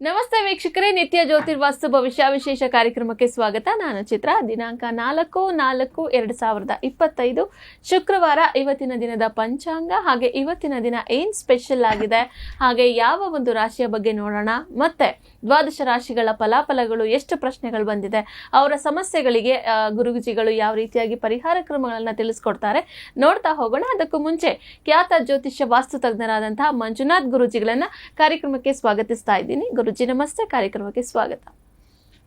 ನಮಸ್ತೆ ವೀಕ್ಷಕರೇ, ನಿತ್ಯ ಜ್ಯೋತಿರ್ವಾಸ್ತು ಭವಿಷ್ಯ ವಿಶೇಷ ಕಾರ್ಯಕ್ರಮಕ್ಕೆ ಸ್ವಾಗತ. ನಾನು ಚಿತ್ರ. ದಿನಾಂಕ ನಾಲ್ಕು ನಾಲ್ಕು ಎರಡು ಸಾವಿರದ ಇಪ್ಪತ್ತೈದು. ಶುಕ್ರವಾರ ಇವತ್ತಿನ ದಿನದ ಪಂಚಾಂಗ ಹಾಗೆ ಇವತ್ತಿನ ದಿನ ಏನ್ ಸ್ಪೆಷಲ್ ಆಗಿದೆ? ಹಾಗೆ ಯಾವ ಒಂದು ರಾಶಿಯ ಬಗ್ಗೆ ನೋಡೋಣ. ಮತ್ತೆ ದ್ವಾದಶ ರಾಶಿಗಳ ಫಲಾಫಲಗಳು, ಎಷ್ಟು ಪ್ರಶ್ನೆಗಳು ಬಂದಿದೆ, ಅವರ ಸಮಸ್ಯೆಗಳಿಗೆ ಗುರುಜಿಗಳು ಯಾವ ರೀತಿಯಾಗಿ ಪರಿಹಾರ ಕ್ರಮಗಳನ್ನ ತಿಳಿಸ್ಕೊಡ್ತಾರೆ ನೋಡ್ತಾ ಹೋಗೋಣ. ಅದಕ್ಕೂ ಮುಂಚೆ ಖ್ಯಾತ ಜ್ಯೋತಿಷ್ಯ ವಾಸ್ತು ತಜ್ಞರಾದಂತಹ ಮಂಜುನಾಥ್ ಗುರುಜಿಗಳನ್ನ ಕಾರ್ಯಕ್ರಮಕ್ಕೆ ಸ್ವಾಗತಿಸ್ತಾ ಇದ್ದೀನಿ. ಗುರುಜಿ, ನಮಸ್ತೆ. ಕಾರ್ಯಕ್ರಮಕ್ಕೆ ಸ್ವಾಗತ.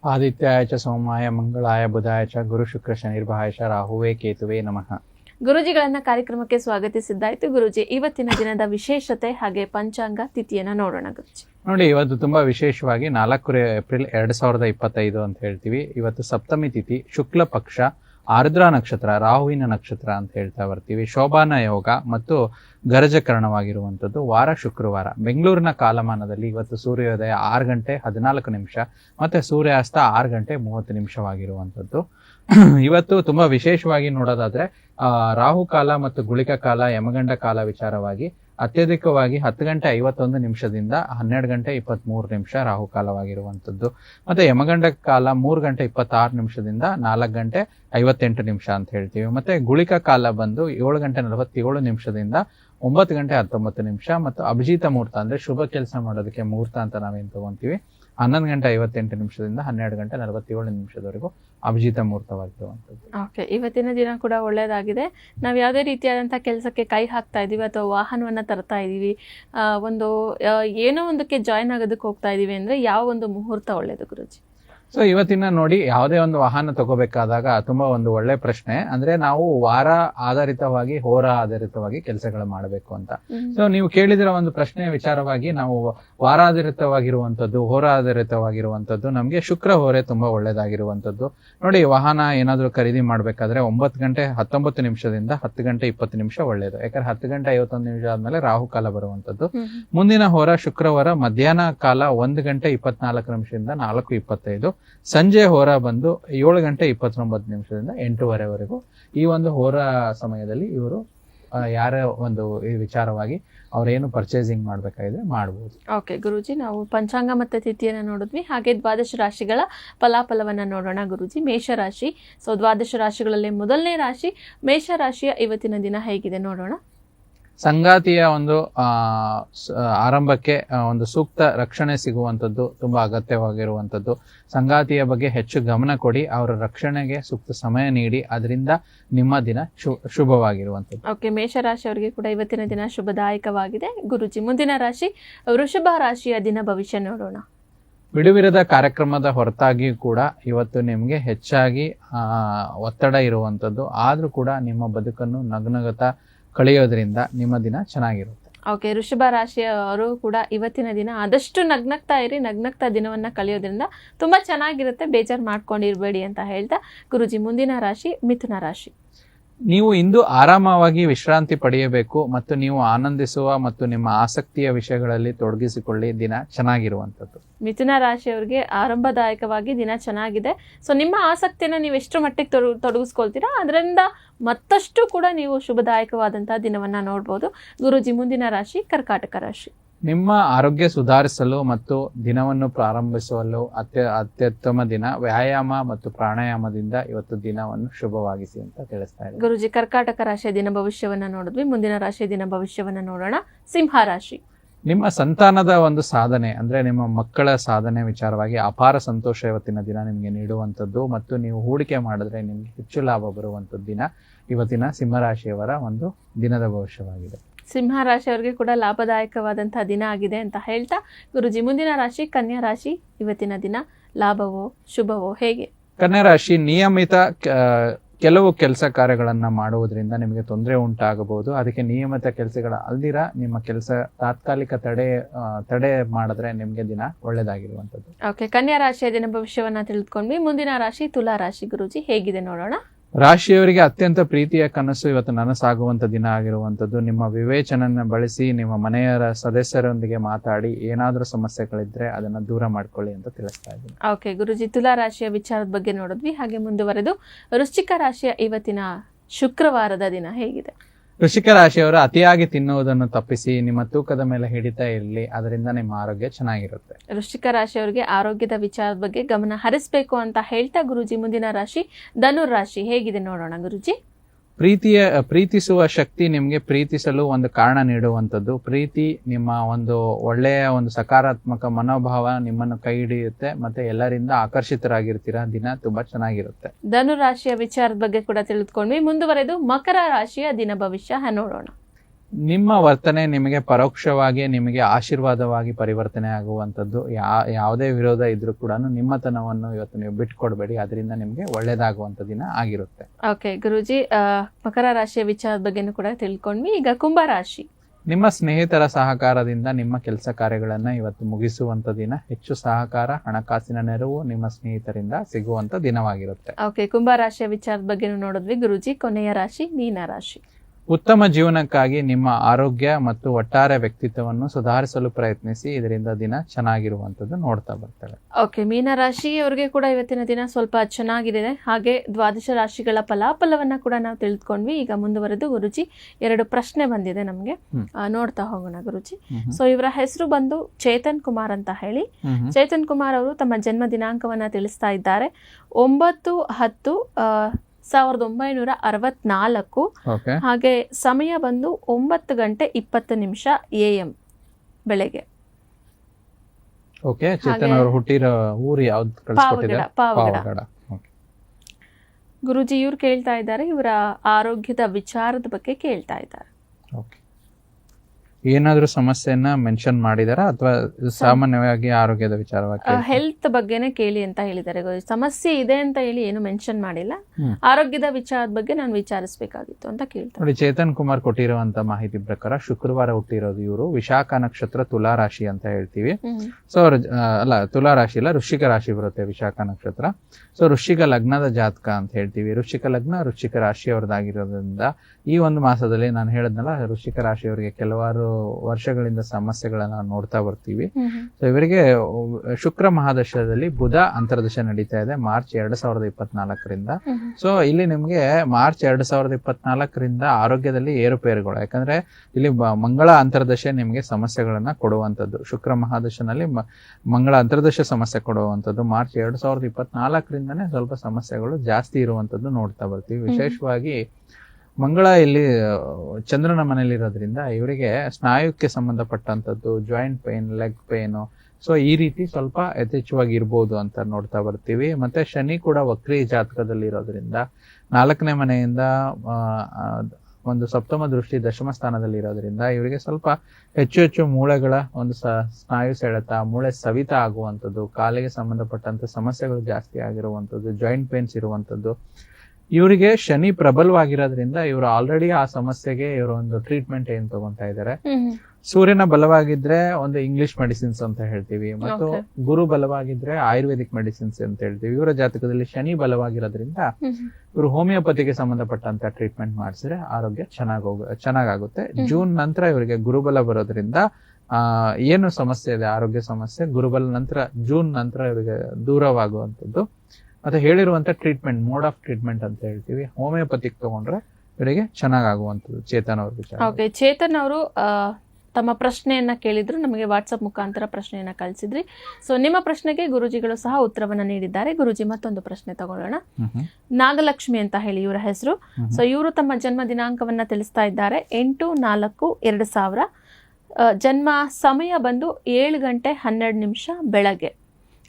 ಆದಿತ್ಯಾಯ ಚ ಸೋಮಾಯ, ಮಂಗಳಾಯ ಬುಧಾಯ ಚ, ಗುರು ಶುಕ್ರ ಶನಿರ್ಭಾಯ ಚ, ರಾಹುವೇ ಕೇತುವೆ ನಮಃ. ಗುರುಜಿಗಳನ್ನ ಕಾರ್ಯಕ್ರಮಕ್ಕೆ ಸ್ವಾಗತಿಸಿದ್ದಾಯ್ತು. ಗುರುಜಿ, ಇವತ್ತಿನ ದಿನದ ವಿಶೇಷತೆ ಹಾಗೆ ಪಂಚಾಂಗ ತಿಥಿಯನ್ನ ನೋಡೋಣ ಗುರುಜಿ. ನೋಡಿ, ಇವತ್ತು ತುಂಬಾ ವಿಶೇಷವಾಗಿ ನಾಲ್ಕು ಏಪ್ರಿಲ್ ಎರಡ್ ಸಾವಿರದ ಇಪ್ಪತ್ತೈದು ಅಂತ ಹೇಳ್ತೀವಿ. ಇವತ್ತು ಸಪ್ತಮಿ ತಿಥಿ, ಶುಕ್ಲ ಪಕ್ಷ, ಆರ್ದ್ರ ನಕ್ಷತ್ರ, ರಾಹುವಿನ ನಕ್ಷತ್ರ ಅಂತ ಹೇಳ್ತಾ ಬರ್ತೀವಿ. ಶೋಭಾನ ಯೋಗ ಮತ್ತು ಗರಜಕರಣವಾಗಿರುವಂಥದ್ದು ವಾರ ಶುಕ್ರವಾರ. ಬೆಂಗಳೂರಿನ ಕಾಲಮಾನದಲ್ಲಿ ಇವತ್ತು ಸೂರ್ಯೋದಯ ಆರು ಗಂಟೆ ಹದಿನಾಲ್ಕು ನಿಮಿಷ ಮತ್ತೆ ಸೂರ್ಯಾಸ್ತ ಆರು ಗಂಟೆ ಮೂವತ್ತು ನಿಮಿಷವಾಗಿರುವಂಥದ್ದು. ಇವತ್ತು ತುಂಬಾ ವಿಶೇಷವಾಗಿ ನೋಡೋದಾದ್ರೆ ಆ, ರಾಹು ಕಾಲ ಮತ್ತು ಗುಳಿಕ ಕಾಲ ಯಮಗಂಡ ಕಾಲ ವಿಚಾರವಾಗಿ ಅತ್ಯಧಿಕವಾಗಿ ಹತ್ತು ಗಂಟೆ ಐವತ್ತೊಂದು ನಿಮಿಷದಿಂದ ಹನ್ನೆರಡು ಗಂಟೆ ಇಪ್ಪತ್ಮೂರು ನಿಮಿಷ ರಾಹು ಕಾಲವಾಗಿರುವಂಥದ್ದು. ಮತ್ತೆ ಯಮಗಂಡ ಕಾಲ ಮೂರು ಗಂಟೆ ಇಪ್ಪತ್ತಾರು ನಿಮಿಷದಿಂದ ನಾಲ್ಕು ಗಂಟೆ ಐವತ್ತೆಂಟು ನಿಮಿಷ ಅಂತ ಹೇಳ್ತೀವಿ. ಮತ್ತೆ ಗುಳಿಕ ಕಾಲ ಬಂದು ಏಳು ಗಂಟೆ ನಲವತ್ತೇಳು ನಿಮಿಷದಿಂದ ಒಂಬತ್ತು ಗಂಟೆ ಹತ್ತೊಂಬತ್ತು ನಿಮಿಷ. ಮತ್ತು ಅಭಿಜಿತ ಮುಹೂರ್ತ ಅಂದ್ರೆ ಶುಭ ಕೆಲಸ ಮಾಡೋದಕ್ಕೆ ಮುಹೂರ್ತ ಅಂತ ನಾವೇನು ತಗೊಂತೀವಿ? ಹನ್ನೊಂದು ಗಂಟೆ ಐವತ್ತೆಂಟು ನಿಮಿಷದಿಂದ ಹನ್ನೆರಡು ಗಂಟೆ ನಲವತ್ತೇಳು ನಿಮಿಷದವರೆಗೂ ಅಭಿಜಿತ ಮುಹೂರ್ತವಾಗಿರುವಂಥದ್ದು ಓಕೆ ಇವತ್ತಿನ ದಿನ ಕೂಡ ಒಳ್ಳೆಯದಾಗಿದೆ. ನಾವು ಯಾವುದೇ ರೀತಿಯಾದಂಥ ಕೆಲಸಕ್ಕೆ ಕೈ ಹಾಕ್ತಾ ಇದ್ದೀವಿ ಅಥವಾ ವಾಹನವನ್ನು ತರ್ತಾ ಇದ್ದೀವಿ ಒಂದು ಏನೋ ಒಂದಕ್ಕೆ ಜಾಯ್ನ್ ಆಗೋದಕ್ಕೆ ಹೋಗ್ತಾ ಇದ್ದೀವಿ ಅಂದರೆ ಯಾವ ಒಂದು ಮುಹೂರ್ತ ಒಳ್ಳೆಯದು ಗುರುಜಿ? ಸೊ ಇವತ್ತಿನ ನೋಡಿ ಯಾವುದೇ ಒಂದು ವಾಹನ ತಗೋಬೇಕಾದಾಗ ತುಂಬಾ ಒಂದು ಒಳ್ಳೆ ಪ್ರಶ್ನೆ. ಅಂದ್ರೆ ನಾವು ವಾರ ಆಧಾರಿತವಾಗಿ ಹೋರ ಆಧಾರಿತವಾಗಿ ಕೆಲಸಗಳು ಮಾಡಬೇಕು ಅಂತ. ಸೊ ನೀವು ಕೇಳಿದಿರೋ ಒಂದು ಪ್ರಶ್ನೆ ವಿಚಾರವಾಗಿ ನಾವು ವಾರಾಧಾರಿತವಾಗಿರುವಂತದ್ದು ಹೋರಾಧಾರಿತವಾಗಿರುವಂಥದ್ದು ನಮಗೆ ನಮ್ಗೆ ಶುಕ್ರ ಹೊರೆ ತುಂಬಾ ಒಳ್ಳೆಯದಾಗಿರುವಂಥದ್ದು ನೋಡಿ ವಾಹನ ಏನಾದರೂ ಖರೀದಿ ಮಾಡಬೇಕಾದ್ರೆ ಒಂಬತ್ತು ಗಂಟೆ ಹತ್ತೊಂಬತ್ತು ನಿಮಿಷದಿಂದ ಹತ್ತು ಗಂಟೆ ಇಪ್ಪತ್ತು ನಿಮಿಷ ಒಳ್ಳೆಯದು ಯಾಕಂದ್ರೆ ಹತ್ತು ಗಂಟೆ ಐವತ್ತೊಂದು ನಿಮಿಷ ಆದಮೇಲೆ ರಾಹು ಕಾಲ ಬರುವಂತದ್ದು ಮುಂದಿನ ಹೋರ ಶುಕ್ರವಾರ ಮಧ್ಯಾಹ್ನ ಕಾಲ ಒಂದು ಗಂಟೆ ಇಪ್ಪತ್ನಾಲ್ಕು ನಿಮಿಷದಿಂದ ನಾಲ್ಕು ಇಪ್ಪತ್ತೈದು. ಸಂಜೆ ಹೋರ ಬಂದು ಏಳು ಗಂಟೆ ಇಪ್ಪತ್ತೊಂಬತ್ತು ನಿಮಿಷದಿಂದ ಎಂಟೂವರೆವರೆಗೂ ಈ ಒಂದು ಹೋರ ಸಮಯದಲ್ಲಿ ಇವರು ಯಾರ ಒಂದು ವಿಚಾರವಾಗಿ ಅವ್ರೇನು ಪರ್ಚೇಸಿಂಗ್ ಮಾಡಬೇಕಾಗಿದೆ ಮಾಡ್ಬೋದು. ಓಕೆ ಗುರುಜಿ, ನಾವು ಪಂಚಾಂಗ ಮತ್ತು ತಿಥಿಯನ್ನು ನೋಡಿದ್ವಿ. ಹಾಗೆ ದ್ವಾದಶ ರಾಶಿಗಳ ಫಲಾಫಲವನ್ನು ನೋಡೋಣ ಗುರುಜಿ. ಮೇಷರಾಶಿ ಸೊ ದ್ವಾದಶ ರಾಶಿಗಳಲ್ಲಿ ಮೊದಲನೇ ರಾಶಿ ಮೇಷರಾಶಿಯ ಇವತ್ತಿನ ದಿನ ಹೇಗಿದೆ ನೋಡೋಣ. ಸಂಗಾತಿಯ ಒಂದು ಆರಂಭಕ್ಕೆ ಒಂದು ಸೂಕ್ತ ರಕ್ಷಣೆ ಸಿಗುವಂಥದ್ದು ತುಂಬಾ ಅಗತ್ಯವಾಗಿರುವಂಥದ್ದು. ಸಂಗಾತಿಯ ಬಗ್ಗೆ ಹೆಚ್ಚು ಗಮನ ಕೊಡಿ ಅವರ ರಕ್ಷಣೆಗೆ ಸೂಕ್ತ ಸಮಯ ನೀಡಿ ಅದರಿಂದ ನಿಮ್ಮ ದಿನ ಶು- ಶುಭವಾಗಿರುವಂಥದ್ದು. ಓಕೆ ಮೇಷರಾಶಿಯವರಿಗೆ ಕೂಡ ಇವತ್ತಿನ ದಿನ ಶುಭದಾಯಕವಾಗಿದೆ. ಗುರುಜಿ ಮುಂದಿನ ರಾಶಿ ವೃಷಭ ರಾಶಿಯ ದಿನ ಭವಿಷ್ಯ ನೋಡೋಣ. ಬಿಡುವಿರದ ಕಾರ್ಯಕ್ರಮದ ಹೊರತಾಗಿಯೂ ಕೂಡ ಇವತ್ತು ನಿಮಗೆ ಹೆಚ್ಚಾಗಿ ಆ, ಒತ್ತಡ ಇರುವಂಥದ್ದು. ಆದರೂ ಕೂಡ ನಿಮ್ಮ ಬದುಕನ್ನು ನಗ್ನಗತ ಕಳೆಯೋದ್ರಿಂದ ನಿಮ್ಮ ದಿನ ಚೆನ್ನಾಗಿರುತ್ತೆ. ಓಕೆ ವೃಷಭ ರಾಶಿಯವರು ಕೂಡ ಇವತ್ತಿನ ದಿನ ಆದಷ್ಟು ನಗ್ನಗ್ತಾ ಇರಿ, ನಗ್ನಗ್ತಾ ದಿನವನ್ನ ಕಳೆಯೋದ್ರಿಂದ ತುಂಬಾ ಚೆನ್ನಾಗಿರುತ್ತೆ, ಬೇಜಾರು ಮಾಡ್ಕೊಂಡಿರಬೇಡಿ ಅಂತ ಹೇಳ್ತಾ ಗುರುಜಿ ಮುಂದಿನ ರಾಶಿ, ಮಿಥುನ ರಾಶಿ. ನೀವು ಇಂದು ಆರಾಮವಾಗಿ ವಿಶ್ರಾಂತಿ ಪಡೆಯಬೇಕು ಮತ್ತು ನೀವು ಆನಂದಿಸುವ ಮತ್ತು ನಿಮ್ಮ ಆಸಕ್ತಿಯ ವಿಷಯಗಳಲ್ಲಿ ತೊಡಗಿಸಿಕೊಳ್ಳಿ. ದಿನ ಚೆನ್ನಾಗಿರುವಂಥದ್ದು. ಮಿಥುನ ರಾಶಿಯವರಿಗೆ ಆರಂಭದಾಯಕವಾಗಿ ದಿನ ಚೆನ್ನಾಗಿದೆ. ಸೊ ನಿಮ್ಮ ಆಸಕ್ತಿಯನ್ನು ನೀವು ಎಷ್ಟು ಮಟ್ಟಿಗೆ ತೊಡ, ತೊಡಗಿಸ್ಕೊಳ್ತೀರಾ? ಅದರಿಂದ ಮತ್ತಷ್ಟು ಕೂಡ ನೀವು ಶುಭದಾಯಕವಾದಂತಹ ದಿನವನ್ನ ನೋಡ್ಬೋದು. ಗುರುಜಿ, ಮುಂದಿನ ರಾಶಿ ಕರ್ಕಾಟಕ ರಾಶಿ. ನಿಮ್ಮ ಆರೋಗ್ಯ ಸುಧಾರಿಸಲು ಮತ್ತು ದಿನವನ್ನು ಪ್ರಾರಂಭಿಸಲು ಅತ್ಯ ಅತ್ಯುತ್ತಮ ದಿನ ವ್ಯಾಯಾಮ ಮತ್ತು ಪ್ರಾಣಾಯಾಮದಿಂದ ಇವತ್ತು ದಿನವನ್ನು ಶುಭವಾಗಿಸಿ ಅಂತ ತಿಳಿಸ್ತಾ ಇದೆ ಗುರುಜಿ ಕರ್ಕಾಟಕ ರಾಶಿಯ ದಿನ ಭವಿಷ್ಯವನ್ನ ನೋಡಿದ್ವಿ. ಮುಂದಿನ ರಾಶಿಯ ದಿನ ಭವಿಷ್ಯವನ್ನ ನೋಡೋಣ. ಸಿಂಹ ರಾಶಿ. ನಿಮ್ಮ ಸಂತಾನದ ಒಂದು ಸಾಧನೆ ಅಂದ್ರೆ ನಿಮ್ಮ ಮಕ್ಕಳ ಸಾಧನೆ ವಿಚಾರವಾಗಿ ಅಪಾರ ಸಂತೋಷ ಇವತ್ತಿನ ದಿನ ನಿಮಗೆ ನೀಡುವಂಥದ್ದು ಮತ್ತು ನೀವು ಹೂಡಿಕೆ ಮಾಡಿದ್ರೆ ನಿಮಗೆ ಹೆಚ್ಚು ಲಾಭ ಬರುವಂಥದ್ದು ದಿನ ಇವತ್ತಿನ ಸಿಂಹರಾಶಿಯವರ ಒಂದು ದಿನದ ಭವಿಷ್ಯವಾಗಿದೆ. ಸಿಂಹ ರಾಶಿಯವರಿಗೆ ಕೂಡ ಲಾಭದಾಯಕವಾದಂಥ ದಿನ ಆಗಿದೆ ಅಂತ ಹೇಳ್ತಾ ಗುರುಜಿ ಮುಂದಿನ ರಾಶಿ ಕನ್ಯಾ ರಾಶಿ ಇವತ್ತಿನ ದಿನ ಲಾಭವೋ ಶುಭವೋ ಹೇಗೆ? ಕನ್ಯಾ ರಾಶಿ ನಿಯಮಿತ ಕೆಲವು ಕೆಲಸ ಕಾರ್ಯಗಳನ್ನು ಮಾಡುವುದರಿಂದ ನಿಮಗೆ ತೊಂದರೆ ಉಂಟಾಗಬಹುದು. ಅದಕ್ಕೆ ನಿಯಮಿತ ಕೆಲಸಗಳ ಅಲ್ದಿರ ನಿಮ್ಮ ಕೆಲಸ ತಾತ್ಕಾಲಿಕ ತಡೆ ತಡೆ ಮಾಡಿದ್ರೆ ನಿಮಗೆ ದಿನ ಒಳ್ಳೇದಾಗಿರುವಂಥದ್ದು. ಓಕೆ ಕನ್ಯಾ ರಾಶಿಯ ದಿನ ಭವಿಷ್ಯವನ್ನ ತಿಳಿದುಕೊಂಡ್ವಿ. ಮುಂದಿನ ರಾಶಿ ತುಲಾ ರಾಶಿ ಗುರುಜಿ ಹೇಗಿದೆ ನೋಡೋಣ? ರಾಶಿಯವರಿಗೆ ಅತ್ಯಂತ ಪ್ರೀತಿಯ ಕನಸು ಇವತ್ತು ನನಸಾಗುವಂತ ದಿನ ಆಗಿರುವಂತದ್ದು ನಿಮ್ಮ ವಿವೇಚನನ್ನ ಬಳಸಿ, ನಿಮ್ಮ ಮನೆಯರ ಸದಸ್ಯರೊಂದಿಗೆ ಮಾತಾಡಿ, ಏನಾದರೂ ಸಮಸ್ಯೆಗಳಿದ್ರೆ ಅದನ್ನ ದೂರ ಮಾಡ್ಕೊಳ್ಳಿ ಅಂತ ತಿಳಿಸ್ತಾ ಇದ್ದೀನಿ. ಓಕೆ ಗುರುಜಿ, ತುಲಾ ರಾಶಿಯ ವಿಚಾರದ ಬಗ್ಗೆ ನೋಡಿದ್ವಿ. ಹಾಗೆ ಮುಂದುವರೆದು ವೃಶ್ಚಿಕ ರಾಶಿಯ ಇವತ್ತಿನ ಶುಕ್ರವಾರದ ದಿನ ಹೇಗಿದೆ? ವೃಶ್ಚಿಕ ರಾಶಿಯವರು ಅತಿಯಾಗಿ ತಿನ್ನುವುದನ್ನು ತಪ್ಪಿಸಿ ನಿಮ್ಮ ತೂಕದ ಮೇಲೆ ಹಿಡಿತಾ ಇರಲಿ ಅದರಿಂದ ನಿಮ್ಮ ಆರೋಗ್ಯ ಚೆನ್ನಾಗಿರುತ್ತೆ. ವೃಶ್ಚಿಕ ರಾಶಿಯವರಿಗೆ ಆರೋಗ್ಯದ ವಿಚಾರದ ಬಗ್ಗೆ ಗಮನ ಹರಿಸಬೇಕು ಅಂತ ಹೇಳ್ತಾ ಗುರುಜಿ, ಮುಂದಿನ ರಾಶಿ ಧನುರ್ ರಾಶಿ. ಹೇಗಿದೆ ನೋಡೋಣ ಗುರುಜಿ? ಪ್ರೀತಿಯ, ಪ್ರೀತಿಸುವ ಶಕ್ತಿ ನಿಮಗೆ ಪ್ರೀತಿಸಲು ಒಂದು ಕಾರಣ ನೀಡುವಂಥದ್ದು. ಪ್ರೀತಿ ನಿಮ್ಮ ಒಂದು ಒಳ್ಳೆಯ ಒಂದು ಸಕಾರಾತ್ಮಕ ಮನೋಭಾವ ನಿಮ್ಮನ್ನು ಕೈ ಹಿಡಿಯುತ್ತೆ, ಮತ್ತೆ ಎಲ್ಲರಿಂದ ಆಕರ್ಷಿತರಾಗಿರ್ತೀರಾ. ದಿನ ತುಂಬಾ ಚೆನ್ನಾಗಿರುತ್ತೆ. ಧನು ರಾಶಿಯ ವಿಚಾರದ ಬಗ್ಗೆ ಕೂಡ ತಿಳಿದುಕೊಂಡ್ವಿ. ಮುಂದುವರೆದು ಮಕರ ರಾಶಿಯ ದಿನ ಭವಿಷ್ಯ ನೋಡೋಣ. ನಿಮ್ಮ ವರ್ತನೆ ನಿಮಗೆ ಪರೋಕ್ಷವಾಗಿ ನಿಮಗೆ ಆಶೀರ್ವಾದವಾಗಿ ಪರಿವರ್ತನೆ ಆಗುವಂಥದ್ದು. ಯಾ ಯಾವುದೇ ವಿರೋಧ ಇದ್ರೂ ಕೂಡ ನಿಮ್ಮತನವನ್ನು ಇವತ್ತು ನೀವು ಬಿಟ್ಕೊಡ್ಬೇಡಿ. ಅದರಿಂದ ನಿಮಗೆ ಒಳ್ಳೇದಾಗುವಂಥ ದಿನ ಆಗಿರುತ್ತೆ. ಓಕೆ ಗುರುಜಿ ಮಕರ ರಾಶಿಯ ವಿಚಾರದ ಬಗ್ಗೆನೂ ಕೂಡ ತಿಳ್ಕೊಂಡ್ವಿ. ಈಗ ಕುಂಭ ರಾಶಿ. ನಿಮ್ಮ ಸ್ನೇಹಿತರ ಸಹಕಾರದಿಂದ ನಿಮ್ಮ ಕೆಲಸ ಕಾರ್ಯಗಳನ್ನು ಇವತ್ತು ಮುಗಿಸುವಂತ ದಿನ. ಹೆಚ್ಚು ಸಹಕಾರ ಹಣಕಾಸಿನ ನೆರವು ನಿಮ್ಮ ಸ್ನೇಹಿತರಿಂದ ಸಿಗುವಂತ ದಿನವಾಗಿರುತ್ತೆ. ಓಕೆ ಕುಂಭ ರಾಶಿಯ ವಿಚಾರದ ಬಗ್ಗೆನೂ ನೋಡಿದ್ವಿ. ಗುರುಜಿ ಕೊನೆಯ ರಾಶಿ ಮೀನ ರಾಶಿ. ಉತ್ತಮ ಜೀವನಕ್ಕಾಗಿ ನಿಮ್ಮ ಆರೋಗ್ಯ ಮತ್ತು ಒಟ್ಟಾರೆ ವ್ಯಕ್ತಿತ್ವವನ್ನು ಸುಧಾರಿಸಲು ಪ್ರಯತ್ನಿಸಿ. ಇದರಿಂದ ದಿನ ಚೆನ್ನಾಗಿರುವಂತದ್ದು ನೋಡ್ತಾ ಬರ್ತಾರೆ ಓಕೆ ಮೀನ ರಾಶಿಯವರಿಗೆ ಕೂಡ ಇವತ್ತಿನ ದಿನ ಸ್ವಲ್ಪ ಚೆನ್ನಾಗಿದೆ. ಹಾಗೆ ದ್ವಾದಶ ರಾಶಿಗಳ ಫಲಾಫಲವನ್ನ ಕೂಡ ನಾವು ತಿಳಿದುಕೊಂಡ್ವಿ. ಈಗ ಮುಂದುವರೆದು ಗುರುಜಿ ಎರಡು ಪ್ರಶ್ನೆ ಬಂದಿದೆ ನಮಗೆ. ನೋಡ್ತಾ ಹೋಗೋಣ ಗುರುಜಿ. ಸೊ ಇವರ ಹೆಸರು ಬಂದು ಚೇತನ್ ಕುಮಾರ್ ಅಂತ ಹೇಳಿ. ಚೇತನ್ ಕುಮಾರ್ ಅವರು ತಮ್ಮ ಜನ್ಮ ದಿನಾಂಕವನ್ನ ತಿಳಿಸ್ತಾ ಇದ್ದಾರೆ. ಒಂಬತ್ತು ಹತ್ತು ಸಾವಿರದ ಒಂಬೈನೂರ ಅರವತ್ನಾಲ್ಕು. ಹಾಗೆ ಸಮಯ ಬಂದು ಒಂಬತ್ತು ಗಂಟೆ ಇಪ್ಪತ್ತು ನಿಮಿಷ ಎ ಎಂ ಬೆಳಗ್ಗೆ. ಓಕೆ ಚೇತನ್ ಹಾಗೆ- ಅವರು ಹುಟ್ಟಿರೋ ಊರು ಯಾವ್ದು ಪಾವಗಡ ಕಳಿಸ್ಕೊಟ್ಟಿದ್ದಾರೆ ಗುರುಜಿ ಇವ್ರು ಕೇಳ್ತಾ ಇದ್ದಾರೆ ಇವರ ಆರೋಗ್ಯದ ವಿಚಾರದ ಬಗ್ಗೆ ಕೇಳ್ತಾ ಇದ್ದಾರೆ. ಓಕೆ. ಏನಾದ್ರೂ ಸಮಸ್ಯೆಯನ್ನ ಮೆನ್ಷನ್ ಮಾಡಿದಾರ? ಅಥವಾ ಸಾಮಾನ್ಯವಾಗಿ ಆರೋಗ್ಯದ ವಿಚಾರವಾಗಿ ಹೆಲ್ತ್ ಬಗ್ಗೆನೇ ಕೇಳಿ ಅಂತ ಹೇಳಿದ್ದಾರೆ. ಸಮಸ್ಯೆ ಇದೆ ಅಂತ ಹೇಳಿ ಏನು ಮೆನ್ಷನ್ ಮಾಡಿಲ್ಲ. ಆರೋಗ್ಯದ ವಿಚಾರದ ಬಗ್ಗೆ ನಾನು ವಿಚಾರಿಸಬೇಕಾಗಿತ್ತು ಅಂತ ಕೇಳ್ತಾರೆ ನೋಡಿ ಚೇತನ್ ಕುಮಾರ್ ಕೊಟ್ಟಿರುವಂತ ಮಾಹಿತಿ ಪ್ರಕಾರ ಶುಕ್ರವಾರ ಹುಟ್ಟಿರೋದು ಇವರು. ವಿಶಾಖ ನಕ್ಷತ್ರ ತುಲಾ ರಾಶಿ ಅಂತ ಹೇಳ್ತೀವಿ. ಸೊ ಅವ್ರ ಅಲ್ಲ ತುಲಾ ರಾಶಿ ಇಲ್ಲ ವೃಶ್ಚಿಕ ರಾಶಿ ಬರುತ್ತೆ ವಿಶಾಖ ನಕ್ಷತ್ರ. ಸೊ ಋಷಿಕ ಲಗ್ನದ ಜಾತಕ ಅಂತ ಹೇಳ್ತೀವಿ. ಋಷಿಕ ಲಗ್ನ ವೃಶ್ಚಿಕ ರಾಶಿಯವ್ರದ್ದಾಗಿರೋದ್ರಿಂದ ಈ ಒಂದು ಮಾಸದಲ್ಲಿ ನಾನು ಹೇಳದ್ನಲ್ಲ ವೃಶ್ಚಿಕ ರಾಶಿಯವರಿಗೆ ಕೆಲವಾರು ವರ್ಷಗಳಿಂದ ಸಮಸ್ಯೆಗಳನ್ನ ನೋಡ್ತಾ ಬರ್ತೀವಿ. ಸೊ ಇವರಿಗೆ ಶುಕ್ರ ಮಹಾದಶದಲ್ಲಿ ಬುಧ ಅಂತರ್ದಶ ನಡೀತಾ ಇದೆ ಮಾರ್ಚ್ ಎರಡ್ ಸಾವಿರದ ಇಪ್ಪತ್ನಾಲ್ಕರಿಂದ. ಸೊ ಇಲ್ಲಿ ನಿಮ್ಗೆ ಮಾರ್ಚ್ ಎರಡ್ ಸಾವಿರದ ಇಪ್ಪತ್ನಾಲ್ಕರಿಂದ ಆರೋಗ್ಯದಲ್ಲಿ ಏರುಪೇರುಗಳು. ಯಾಕಂದ್ರೆ ಇಲ್ಲಿ ಮಂಗಳ ಅಂತರ್ದಶೆ ನಿಮ್ಗೆ ಸಮಸ್ಯೆಗಳನ್ನ ಕೊಡುವಂಥದ್ದು. ಶುಕ್ರ ಮಹಾದಶನಲ್ಲಿ ಮಂಗಳ ಅಂತರ್ದಶ ಸಮಸ್ಯೆ ಕೊಡುವಂಥದ್ದು. ಮಾರ್ಚ್ ಎರಡ್ ಸಾವಿರದ ಇಪ್ಪತ್ನಾಲ್ಕರಿಂದನೇ ಸ್ವಲ್ಪ ಸಮಸ್ಯೆಗಳು ಜಾಸ್ತಿ ಇರುವಂತದ್ದು ನೋಡ್ತಾ ಬರ್ತೀವಿ. ವಿಶೇಷವಾಗಿ ಮಂಗಳ ಇಲ್ಲಿ, ಚಂದ್ರನ ಮನೆಯಲ್ಲಿರೋದ್ರಿಂದ ಇವರಿಗೆ ಸ್ನಾಯುಕ್ಕೆ ಸಂಬಂಧಪಟ್ಟಂಥದ್ದು joint pain leg pain so ಈ ರೀತಿ ಸ್ವಲ್ಪ ಯಥೇಚ್ಛವಾಗಿ ಇರ್ಬೋದು ಅಂತ ನೋಡ್ತಾ ಬರ್ತೀವಿ. ಮತ್ತೆ ಶನಿ ಕೂಡ ವಕ್ರಿ ಜಾತಕದಲ್ಲಿ ಇರೋದ್ರಿಂದ ನಾಲ್ಕನೇ ಮನೆಯಿಂದ ಒಂದು ಸಪ್ತಮ ದೃಷ್ಟಿ ದಶಮ ಸ್ಥಾನದಲ್ಲಿ ಇರೋದ್ರಿಂದ ಇವರಿಗೆ ಸ್ವಲ್ಪ ಹೆಚ್ಚು ಹೆಚ್ಚು ಮೂಳೆಗಳ ಒಂದು ಸ್ನಾಯು ಸೆಳೆತ, ಮೂಳೆ ಸವಿತ ಆಗುವಂಥದ್ದು, ಕಾಲಿಗೆ ಸಂಬಂಧಪಟ್ಟಂತ ಸಮಸ್ಯೆಗಳು ಜಾಸ್ತಿ ಆಗಿರುವಂಥದ್ದು ಜಾಯಿಂಟ್ ಪೇನ್ಸ್ ಇರುವಂಥದ್ದು. ಇವರಿಗೆ ಶನಿ ಪ್ರಬಲವಾಗಿರೋದ್ರಿಂದ ಇವರು ಆಲ್ರೆಡಿ ಆ ಸಮಸ್ಯೆಗೆ ಇವರು ಒಂದು ಟ್ರೀಟ್ಮೆಂಟ್ ಏನ್ ತಗೊಂತಾ ಇದ್ದಾರೆ. ಸೂರ್ಯನ ಬಲವಾಗಿದ್ರೆ ಒಂದು ಇಂಗ್ಲಿಷ್ ಮೆಡಿಸಿನ್ಸ್ ಅಂತ ಹೇಳ್ತೀವಿ ಮತ್ತು. ಗುರು ಬಲವಾಗಿದ್ರೆ ಆಯುರ್ವೇದಿಕ್ ಮೆಡಿಸಿನ್ಸ್ ಅಂತ ಹೇಳ್ತೀವಿ ಇವರ ಜಾತಕದಲ್ಲಿ ಶನಿ ಬಲವಾಗಿರೋದ್ರಿಂದ. ಇವರು ಹೋಮಿಯೋಪತಿಗೆ ಸಂಬಂಧಪಟ್ಟಂತ ಟ್ರೀಟ್ಮೆಂಟ್ ಮಾಡಿಸಿದ್ರೆ ಆರೋಗ್ಯ ಚೆನ್ನಾಗ್ ಹೋಗ ಚೆನ್ನಾಗಾಗುತ್ತೆ ಜೂನ್ ನಂತರ ಇವರಿಗೆ ಗುರುಬಲ ಬರೋದ್ರಿಂದ ಆ ಏನು ಸಮಸ್ಯೆ ಇದೆ ಆರೋಗ್ಯ ಸಮಸ್ಯೆ ಗುರುಬಲ ನಂತರ ಜೂನ್ ನಂತರ ಇವರಿಗೆ ದೂರವಾಗುವಂಥದ್ದು ಮತ್ತೆ ಹೇಳಿರುವಂತ ಟ್ರೀಟ್ಮೆಂಟ್ ಮೋಡ್ ಆಫ್ ಟ್ರೀಟ್ಮೆಂಟ್ ಅಂತ ಹೇಳ್ತೀವಿ. ಹೋಮಿಯೋಪತಿಕ್ ತಗೊಂಡ್ರೆ ಇವರಿಗೆ ಚೆನ್ನಾಗಾಗುವಂಥದ್ದು ಚೇತನ್ ಅವ್ರ ವಿಚಾರ. ಓಕೆ ಚೇತನ್ ಅವರು ತಮ್ಮ ಪ್ರಶ್ನೆಯನ್ನ ಕೇಳಿದ್ರು ನಮಗೆ ವಾಟ್ಸಪ್ ಮುಖಾಂತರ ಪ್ರಶ್ನೆಯನ್ನ ಕಳಿಸಿದ್ರಿ. ಸೊ ನಿಮ್ಮ ಪ್ರಶ್ನೆಗೆ ಗುರುಜಿಗಳು ಸಹ ಉತ್ತರವನ್ನ ನೀಡಿದ್ದಾರೆ. ಗುರುಜಿ ಮತ್ತೊಂದು ಪ್ರಶ್ನೆ ತಗೊಳ್ಳೋಣ. ನಾಗಲಕ್ಷ್ಮಿ ಅಂತ ಹೇಳಿ ಇವರ ಹೆಸರು. ಸೊ ಇವರು ತಮ್ಮ ಜನ್ಮ ದಿನಾಂಕವನ್ನ ತಿಳಿಸ್ತಾ ಇದ್ದಾರೆ. ಎಂಟು ನಾಲ್ಕು ಎರಡು ಸಾವಿರ. ಜನ್ಮ ಸಮಯ ಬಂದು ಏಳು ಗಂಟೆ ಹನ್ನೆರಡು ನಿಮಿಷ ಬೆಳಗ್ಗೆ.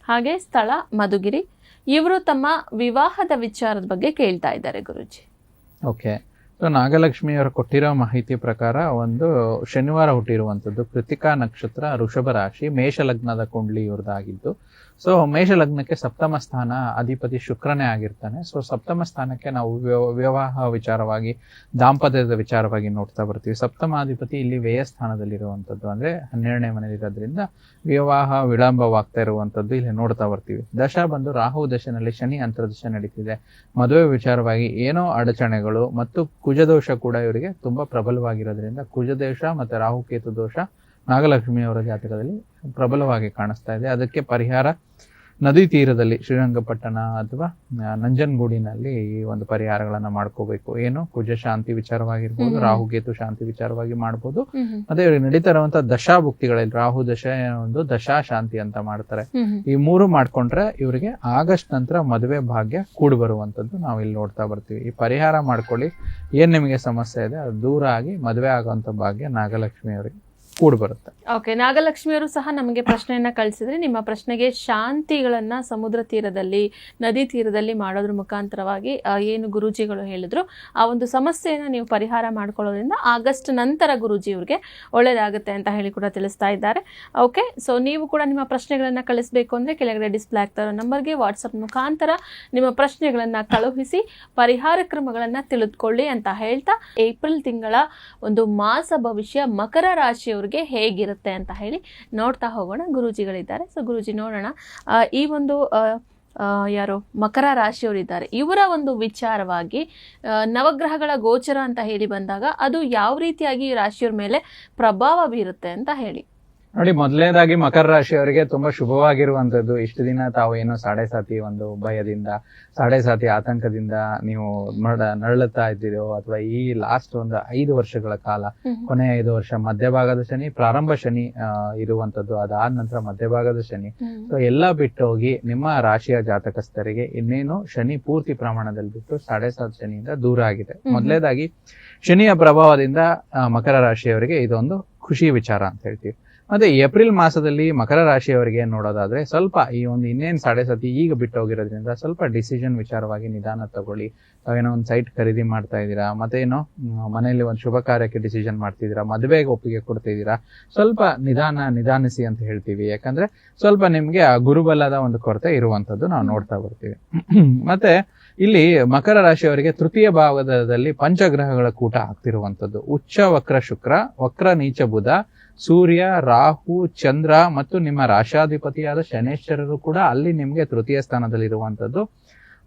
ಹಾಗೆ ಸ್ಥಳ ಮಧುಗಿರಿ. ಇವರು ತಮ್ಮ ವಿವಾಹದ ವಿಚಾರದ ಬಗ್ಗೆ ಕೇಳ್ತಾ ಇದ್ದಾರೆ ಗುರುಜಿ. ಓಕೆ. ಸೊ ನಾಗಲಕ್ಷ್ಮಿ ಅವರು ಕೊಟ್ಟಿರೋ ಮಾಹಿತಿ ಪ್ರಕಾರ ಒಂದು ಶನಿವಾರ ಹುಟ್ಟಿರುವಂಥದ್ದು ಕೃತಿಕಾ ನಕ್ಷತ್ರ ವೃಷಭ ರಾಶಿ ಮೇಷ ಲಗ್ನದ ಕುಂಡ್ಲಿ ಇವ್ರದ್ದಾಗಿದ್ದು. ಸೊ ಮೇಷ ಲಗ್ನಕ್ಕೆ ಸಪ್ತಮ ಸ್ಥಾನ ಅಧಿಪತಿ ಶುಕ್ರನೇ ಆಗಿರ್ತಾನೆ. ಸೊ ಸಪ್ತಮ ಸ್ಥಾನಕ್ಕೆ ನಾವು ವಿವಾಹ ವಿಚಾರವಾಗಿ, ದಾಂಪತ್ಯದ ವಿಚಾರವಾಗಿ ನೋಡ್ತಾ ಬರ್ತೀವಿ. ಸಪ್ತಮಾಧಿಪತಿ ಇಲ್ಲಿ ವ್ಯಯ ಸ್ಥಾನದಲ್ಲಿರುವಂಥದ್ದು ಅಂದ್ರೆ ಹನ್ನೆರಡನೇ ಮನೆಯಲ್ಲಿರೋದ್ರಿಂದ ವಿವಾಹ ವಿಳಂಬವಾಗ್ತಾ ಇರುವಂಥದ್ದು ಇಲ್ಲಿ ನೋಡ್ತಾ ಬರ್ತೀವಿ. ದಶ ಬಂದು ರಾಹು ದಶನಲ್ಲಿ ಶನಿ ಅಂತರ್ದಶ ನಡೀತಿದೆ. ಮದುವೆ ವಿಚಾರವಾಗಿ ಏನೋ ಅಡಚಣೆಗಳು ಮತ್ತು ಕುಜದೋಷ ಕೂಡ ಇವರಿಗೆ ತುಂಬಾ ಪ್ರಬಲವಾಗಿರೋದ್ರಿಂದ ಕುಜದೋಷ ಮತ್ತೆ ರಾಹುಕೇತು ದೋಷ ನಾಗಲಕ್ಷ್ಮಿ ಅವರ ಜಾತಕದಲ್ಲಿ ಪ್ರಬಲವಾಗಿ ಕಾಣಿಸ್ತಾ ಇದೆ. ಅದಕ್ಕೆ ಪರಿಹಾರ ನದಿ ತೀರದಲ್ಲಿ ಶ್ರೀರಂಗಪಟ್ಟಣ ಅಥವಾ ನಂಜನಗೂಡಿನಲ್ಲಿ ಈ ಒಂದು ಪರಿಹಾರಗಳನ್ನ ಮಾಡ್ಕೋಬೇಕು. ಏನು? ಕುಜ ಶಾಂತಿ ವಿಚಾರವಾಗಿರ್ಬೋದು ರಾಹುಗೇತು ಶಾಂತಿ ವಿಚಾರವಾಗಿ ಮಾಡ್ಬೋದು. ಇವ್ರಿಗೆ ನಡೀತಾ ದಶಾ ದಶಾಭುಕ್ತಿಗಳಲ್ಲಿ ರಾಹು ದಶ ಒಂದು ದಶಾ ಶಾಂತಿ ಅಂತ ಮಾಡ್ತಾರೆ. ಈ ಮೂರು ಮಾಡ್ಕೊಂಡ್ರೆ ಇವರಿಗೆ ಆಗಸ್ಟ್ ನಂತರ ಮದುವೆ ಭಾಗ್ಯ ಕೂಡಿ ಬರುವಂತದ್ದು ನಾವು ಇಲ್ಲಿ ನೋಡ್ತಾ ಬರ್ತೀವಿ. ಈ ಪರಿಹಾರ ಮಾಡ್ಕೊಳ್ಳಿ. ಏನ್ ನಿಮಗೆ ಸಮಸ್ಯೆ ಇದೆ? ಅದು ದೂರ ಆಗಿ ಮದುವೆ ಆಗುವಂತ ಭಾಗ್ಯ ನಾಗಲಕ್ಷ್ಮಿ ಅವರಿಗೆ. ಕೂಡಿ ಬರುತ್ತೆ. ಓಕೆ ನಾಗಲಕ್ಷ್ಮಿಯವರು ಸಹ ನಮಗೆ ಪ್ರಶ್ನೆಯನ್ನ ಕಳಿಸಿದ್ರೆ ನಿಮ್ಮ ಪ್ರಶ್ನೆಗೆ ಶಾಂತಿಗಳನ್ನ ಸಮುದ್ರ ತೀರದಲ್ಲಿ, ನದಿ ತೀರದಲ್ಲಿ ಮಾಡೋದ್ರ ಮುಖಾಂತರವಾಗಿ ಏನು ಗುರೂಜಿಗಳು ಹೇಳಿದ್ರು, ಆ ಒಂದು ಸಮಸ್ಯೆಯನ್ನ ನೀವು ಪರಿಹಾರ ಮಾಡ್ಕೊಳ್ಳೋದ್ರಿಂದ ಆಗಸ್ಟ್ ನಂತರ ಗುರುಜಿ ಅವ್ರಿಗೆ ಒಳ್ಳೇದಾಗುತ್ತೆ ಅಂತ ಹೇಳಿ ಕೂಡ ತಿಳಿಸ್ತಾ ಇದ್ದಾರೆ. ಓಕೆ ಸೊ ನೀವು ಕೂಡ ನಿಮ್ಮ ಪ್ರಶ್ನೆಗಳನ್ನ ಕಳಿಸ್ಬೇಕು ಅಂದ್ರೆ ಕೆಳಗಡೆ ಡಿಸ್ಪ್ಲೇ ಆಗ್ತಾ ನಂಬರ್ಗೆ ವಾಟ್ಸಪ್ ಮುಖಾಂತರ ನಿಮ್ಮ ಪ್ರಶ್ನೆಗಳನ್ನ ಕಳುಹಿಸಿ, ಪರಿಹಾರ ಕ್ರಮಗಳನ್ನ ತಿಳಿದುಕೊಳ್ಳಿ ಅಂತ ಹೇಳ್ತಾ, ಏಪ್ರಿಲ್ ತಿಂಗಳ ಒಂದು ಮಾಸ ಭವಿಷ್ಯ ಮಕರ ರಾಶಿಯವರಿಗೆ ಹೇಗಿರುತ್ತೆ ಅಂತ ಹೇಳಿ ನೋಡ್ತಾ ಹೋಗೋಣ. ಗುರೂಜಿಗಳಿದ್ದಾರೆ. ಸೊ ಗುರೂಜಿ ನೋಡೋಣ. ಈ ಒಂದು ಯಾರು? ಮಕರ ರಾಶಿಯವರಿದ್ದಾರೆ. ಇವರ ಒಂದು ವಿಚಾರವಾಗಿ ನವಗ್ರಹಗಳ ಗೋಚರ ಅಂತ ಹೇಳಿ ಬಂದಾಗ ಅದು ಯಾವ ರೀತಿಯಾಗಿ ರಾಶಿಯವ್ರ ಮೇಲೆ ಪ್ರಭಾವ ಬೀರುತ್ತೆ ಅಂತ ಹೇಳಿ. ನೋಡಿ ಮೊದಲನೇದಾಗಿ ಮಕರ ರಾಶಿಯವರಿಗೆ ತುಂಬಾ ಶುಭವಾಗಿರುವಂತದ್ದು ಇಷ್ಟು ದಿನ ತಾವು ಏನೋ ಸಾಡೆ ಸಾತಿ ಒಂದು ಭಯದಿಂದ ಸಾಡೆ ಸಾತಿ ಆತಂಕದಿಂದ ನೀವು ನಡ ನರಳುತ್ತಾ ಇದ್ದೀರೋ ಅಥವಾ ಈ ಲಾಸ್ಟ್ ಒಂದು ಐದು ವರ್ಷಗಳ ಕಾಲ ಕೊನೆ ಐದು ವರ್ಷ ಮಧ್ಯಭಾಗದ ಶನಿ ಪ್ರಾರಂಭ ಶನಿ ಇರುವಂತದ್ದು ಅದಾದ ನಂತರ ಮಧ್ಯಭಾಗದ ಶನಿ. ಸೊ ಎಲ್ಲ ಬಿಟ್ಟು ಹೋಗಿ ನಿಮ್ಮ ರಾಶಿಯ ಜಾತಕಸ್ಥರಿಗೆ ಇನ್ನೇನು ಶನಿ ಪೂರ್ತಿ ಪ್ರಮಾಣದಲ್ಲಿ ಬಿಟ್ಟು ಸಾಡೆ ಸಾತ್ ಶನಿಯಿಂದ ದೂರ ಆಗಿದೆ. ಮೊದಲನೇದಾಗಿ ಮೊದಲೇದಾಗಿ ಶನಿಯ ಪ್ರಭಾವದಿಂದ ಮಕರ ರಾಶಿಯವರಿಗೆ ಇದೊಂದು ಖುಷಿ ವಿಚಾರ ಅಂತ ಹೇಳ್ತೀವಿ. ಮತ್ತೆ ಏಪ್ರಿಲ್ ಮಾಸದಲ್ಲಿ ಮಕರ ರಾಶಿಯವರಿಗೆ ನೋಡೋದಾದ್ರೆ ಸ್ವಲ್ಪ ಈ ಒಂದು ಇನ್ನೇನು ಸಾಡೆ ಸತಿ ಈಗ ಬಿಟ್ಟು ಹೋಗಿರೋದ್ರಿಂದ ಸ್ವಲ್ಪ ಡಿಸಿಷನ್ ವಿಚಾರವಾಗಿ ನಿಧಾನ ತಗೊಳ್ಳಿ. ತಾವೇನೋ ಒಂದು ಸೈಟ್ ಖರೀದಿ ಮಾಡ್ತಾ ಇದ್ದೀರಾ ಮತ್ತೆ ಏನೋ ಮನೆಯಲ್ಲಿ ಒಂದು ಶುಭ ಕಾರ್ಯಕ್ಕೆ ಡಿಸಿಷನ್ ಮಾಡ್ತಿದ್ದೀರಾ, ಮದುವೆಗೆ ಒಪ್ಪಿಗೆ ಕೊಡ್ತಿದ್ದೀರಾ, ಸ್ವಲ್ಪ ನಿಧಾನ ನಿಧಾನಿಸಿ ಅಂತ ಹೇಳ್ತೀವಿ. ಯಾಕಂದ್ರೆ ಸ್ವಲ್ಪ ನಿಮ್ಗೆ ಆ ಗುರುಬಲದ ಒಂದು ಕೊರತೆ ಇರುವಂತದ್ದು ನಾವು ನೋಡ್ತಾ ಬರ್ತೀವಿ. ಮತ್ತೆ ಇಲ್ಲಿ ಮಕರ ರಾಶಿಯವರಿಗೆ ತೃತೀಯ ಭಾಗದಲ್ಲಿ ಪಂಚಗ್ರಹಗಳ ಕೂಟ ಆಗ್ತಿರುವಂತದ್ದು ಉಚ್ಚ, ವಕ್ರ, ಶುಕ್ರ, ವಕ್ರ, ನೀಚ, ಬುಧ ಸೂರ್ಯ ರಾಹು ಚಂದ್ರ ಮತ್ತು ನಿಮ್ಮ ರಾಶಾಧಿಪತಿಯಾದ ಶನೇಶ್ವರರು ಕೂಡ ಅಲ್ಲಿ ನಿಮ್ಗೆ ತೃತೀಯ ಸ್ಥಾನದಲ್ಲಿ ಇರುವಂತದ್ದು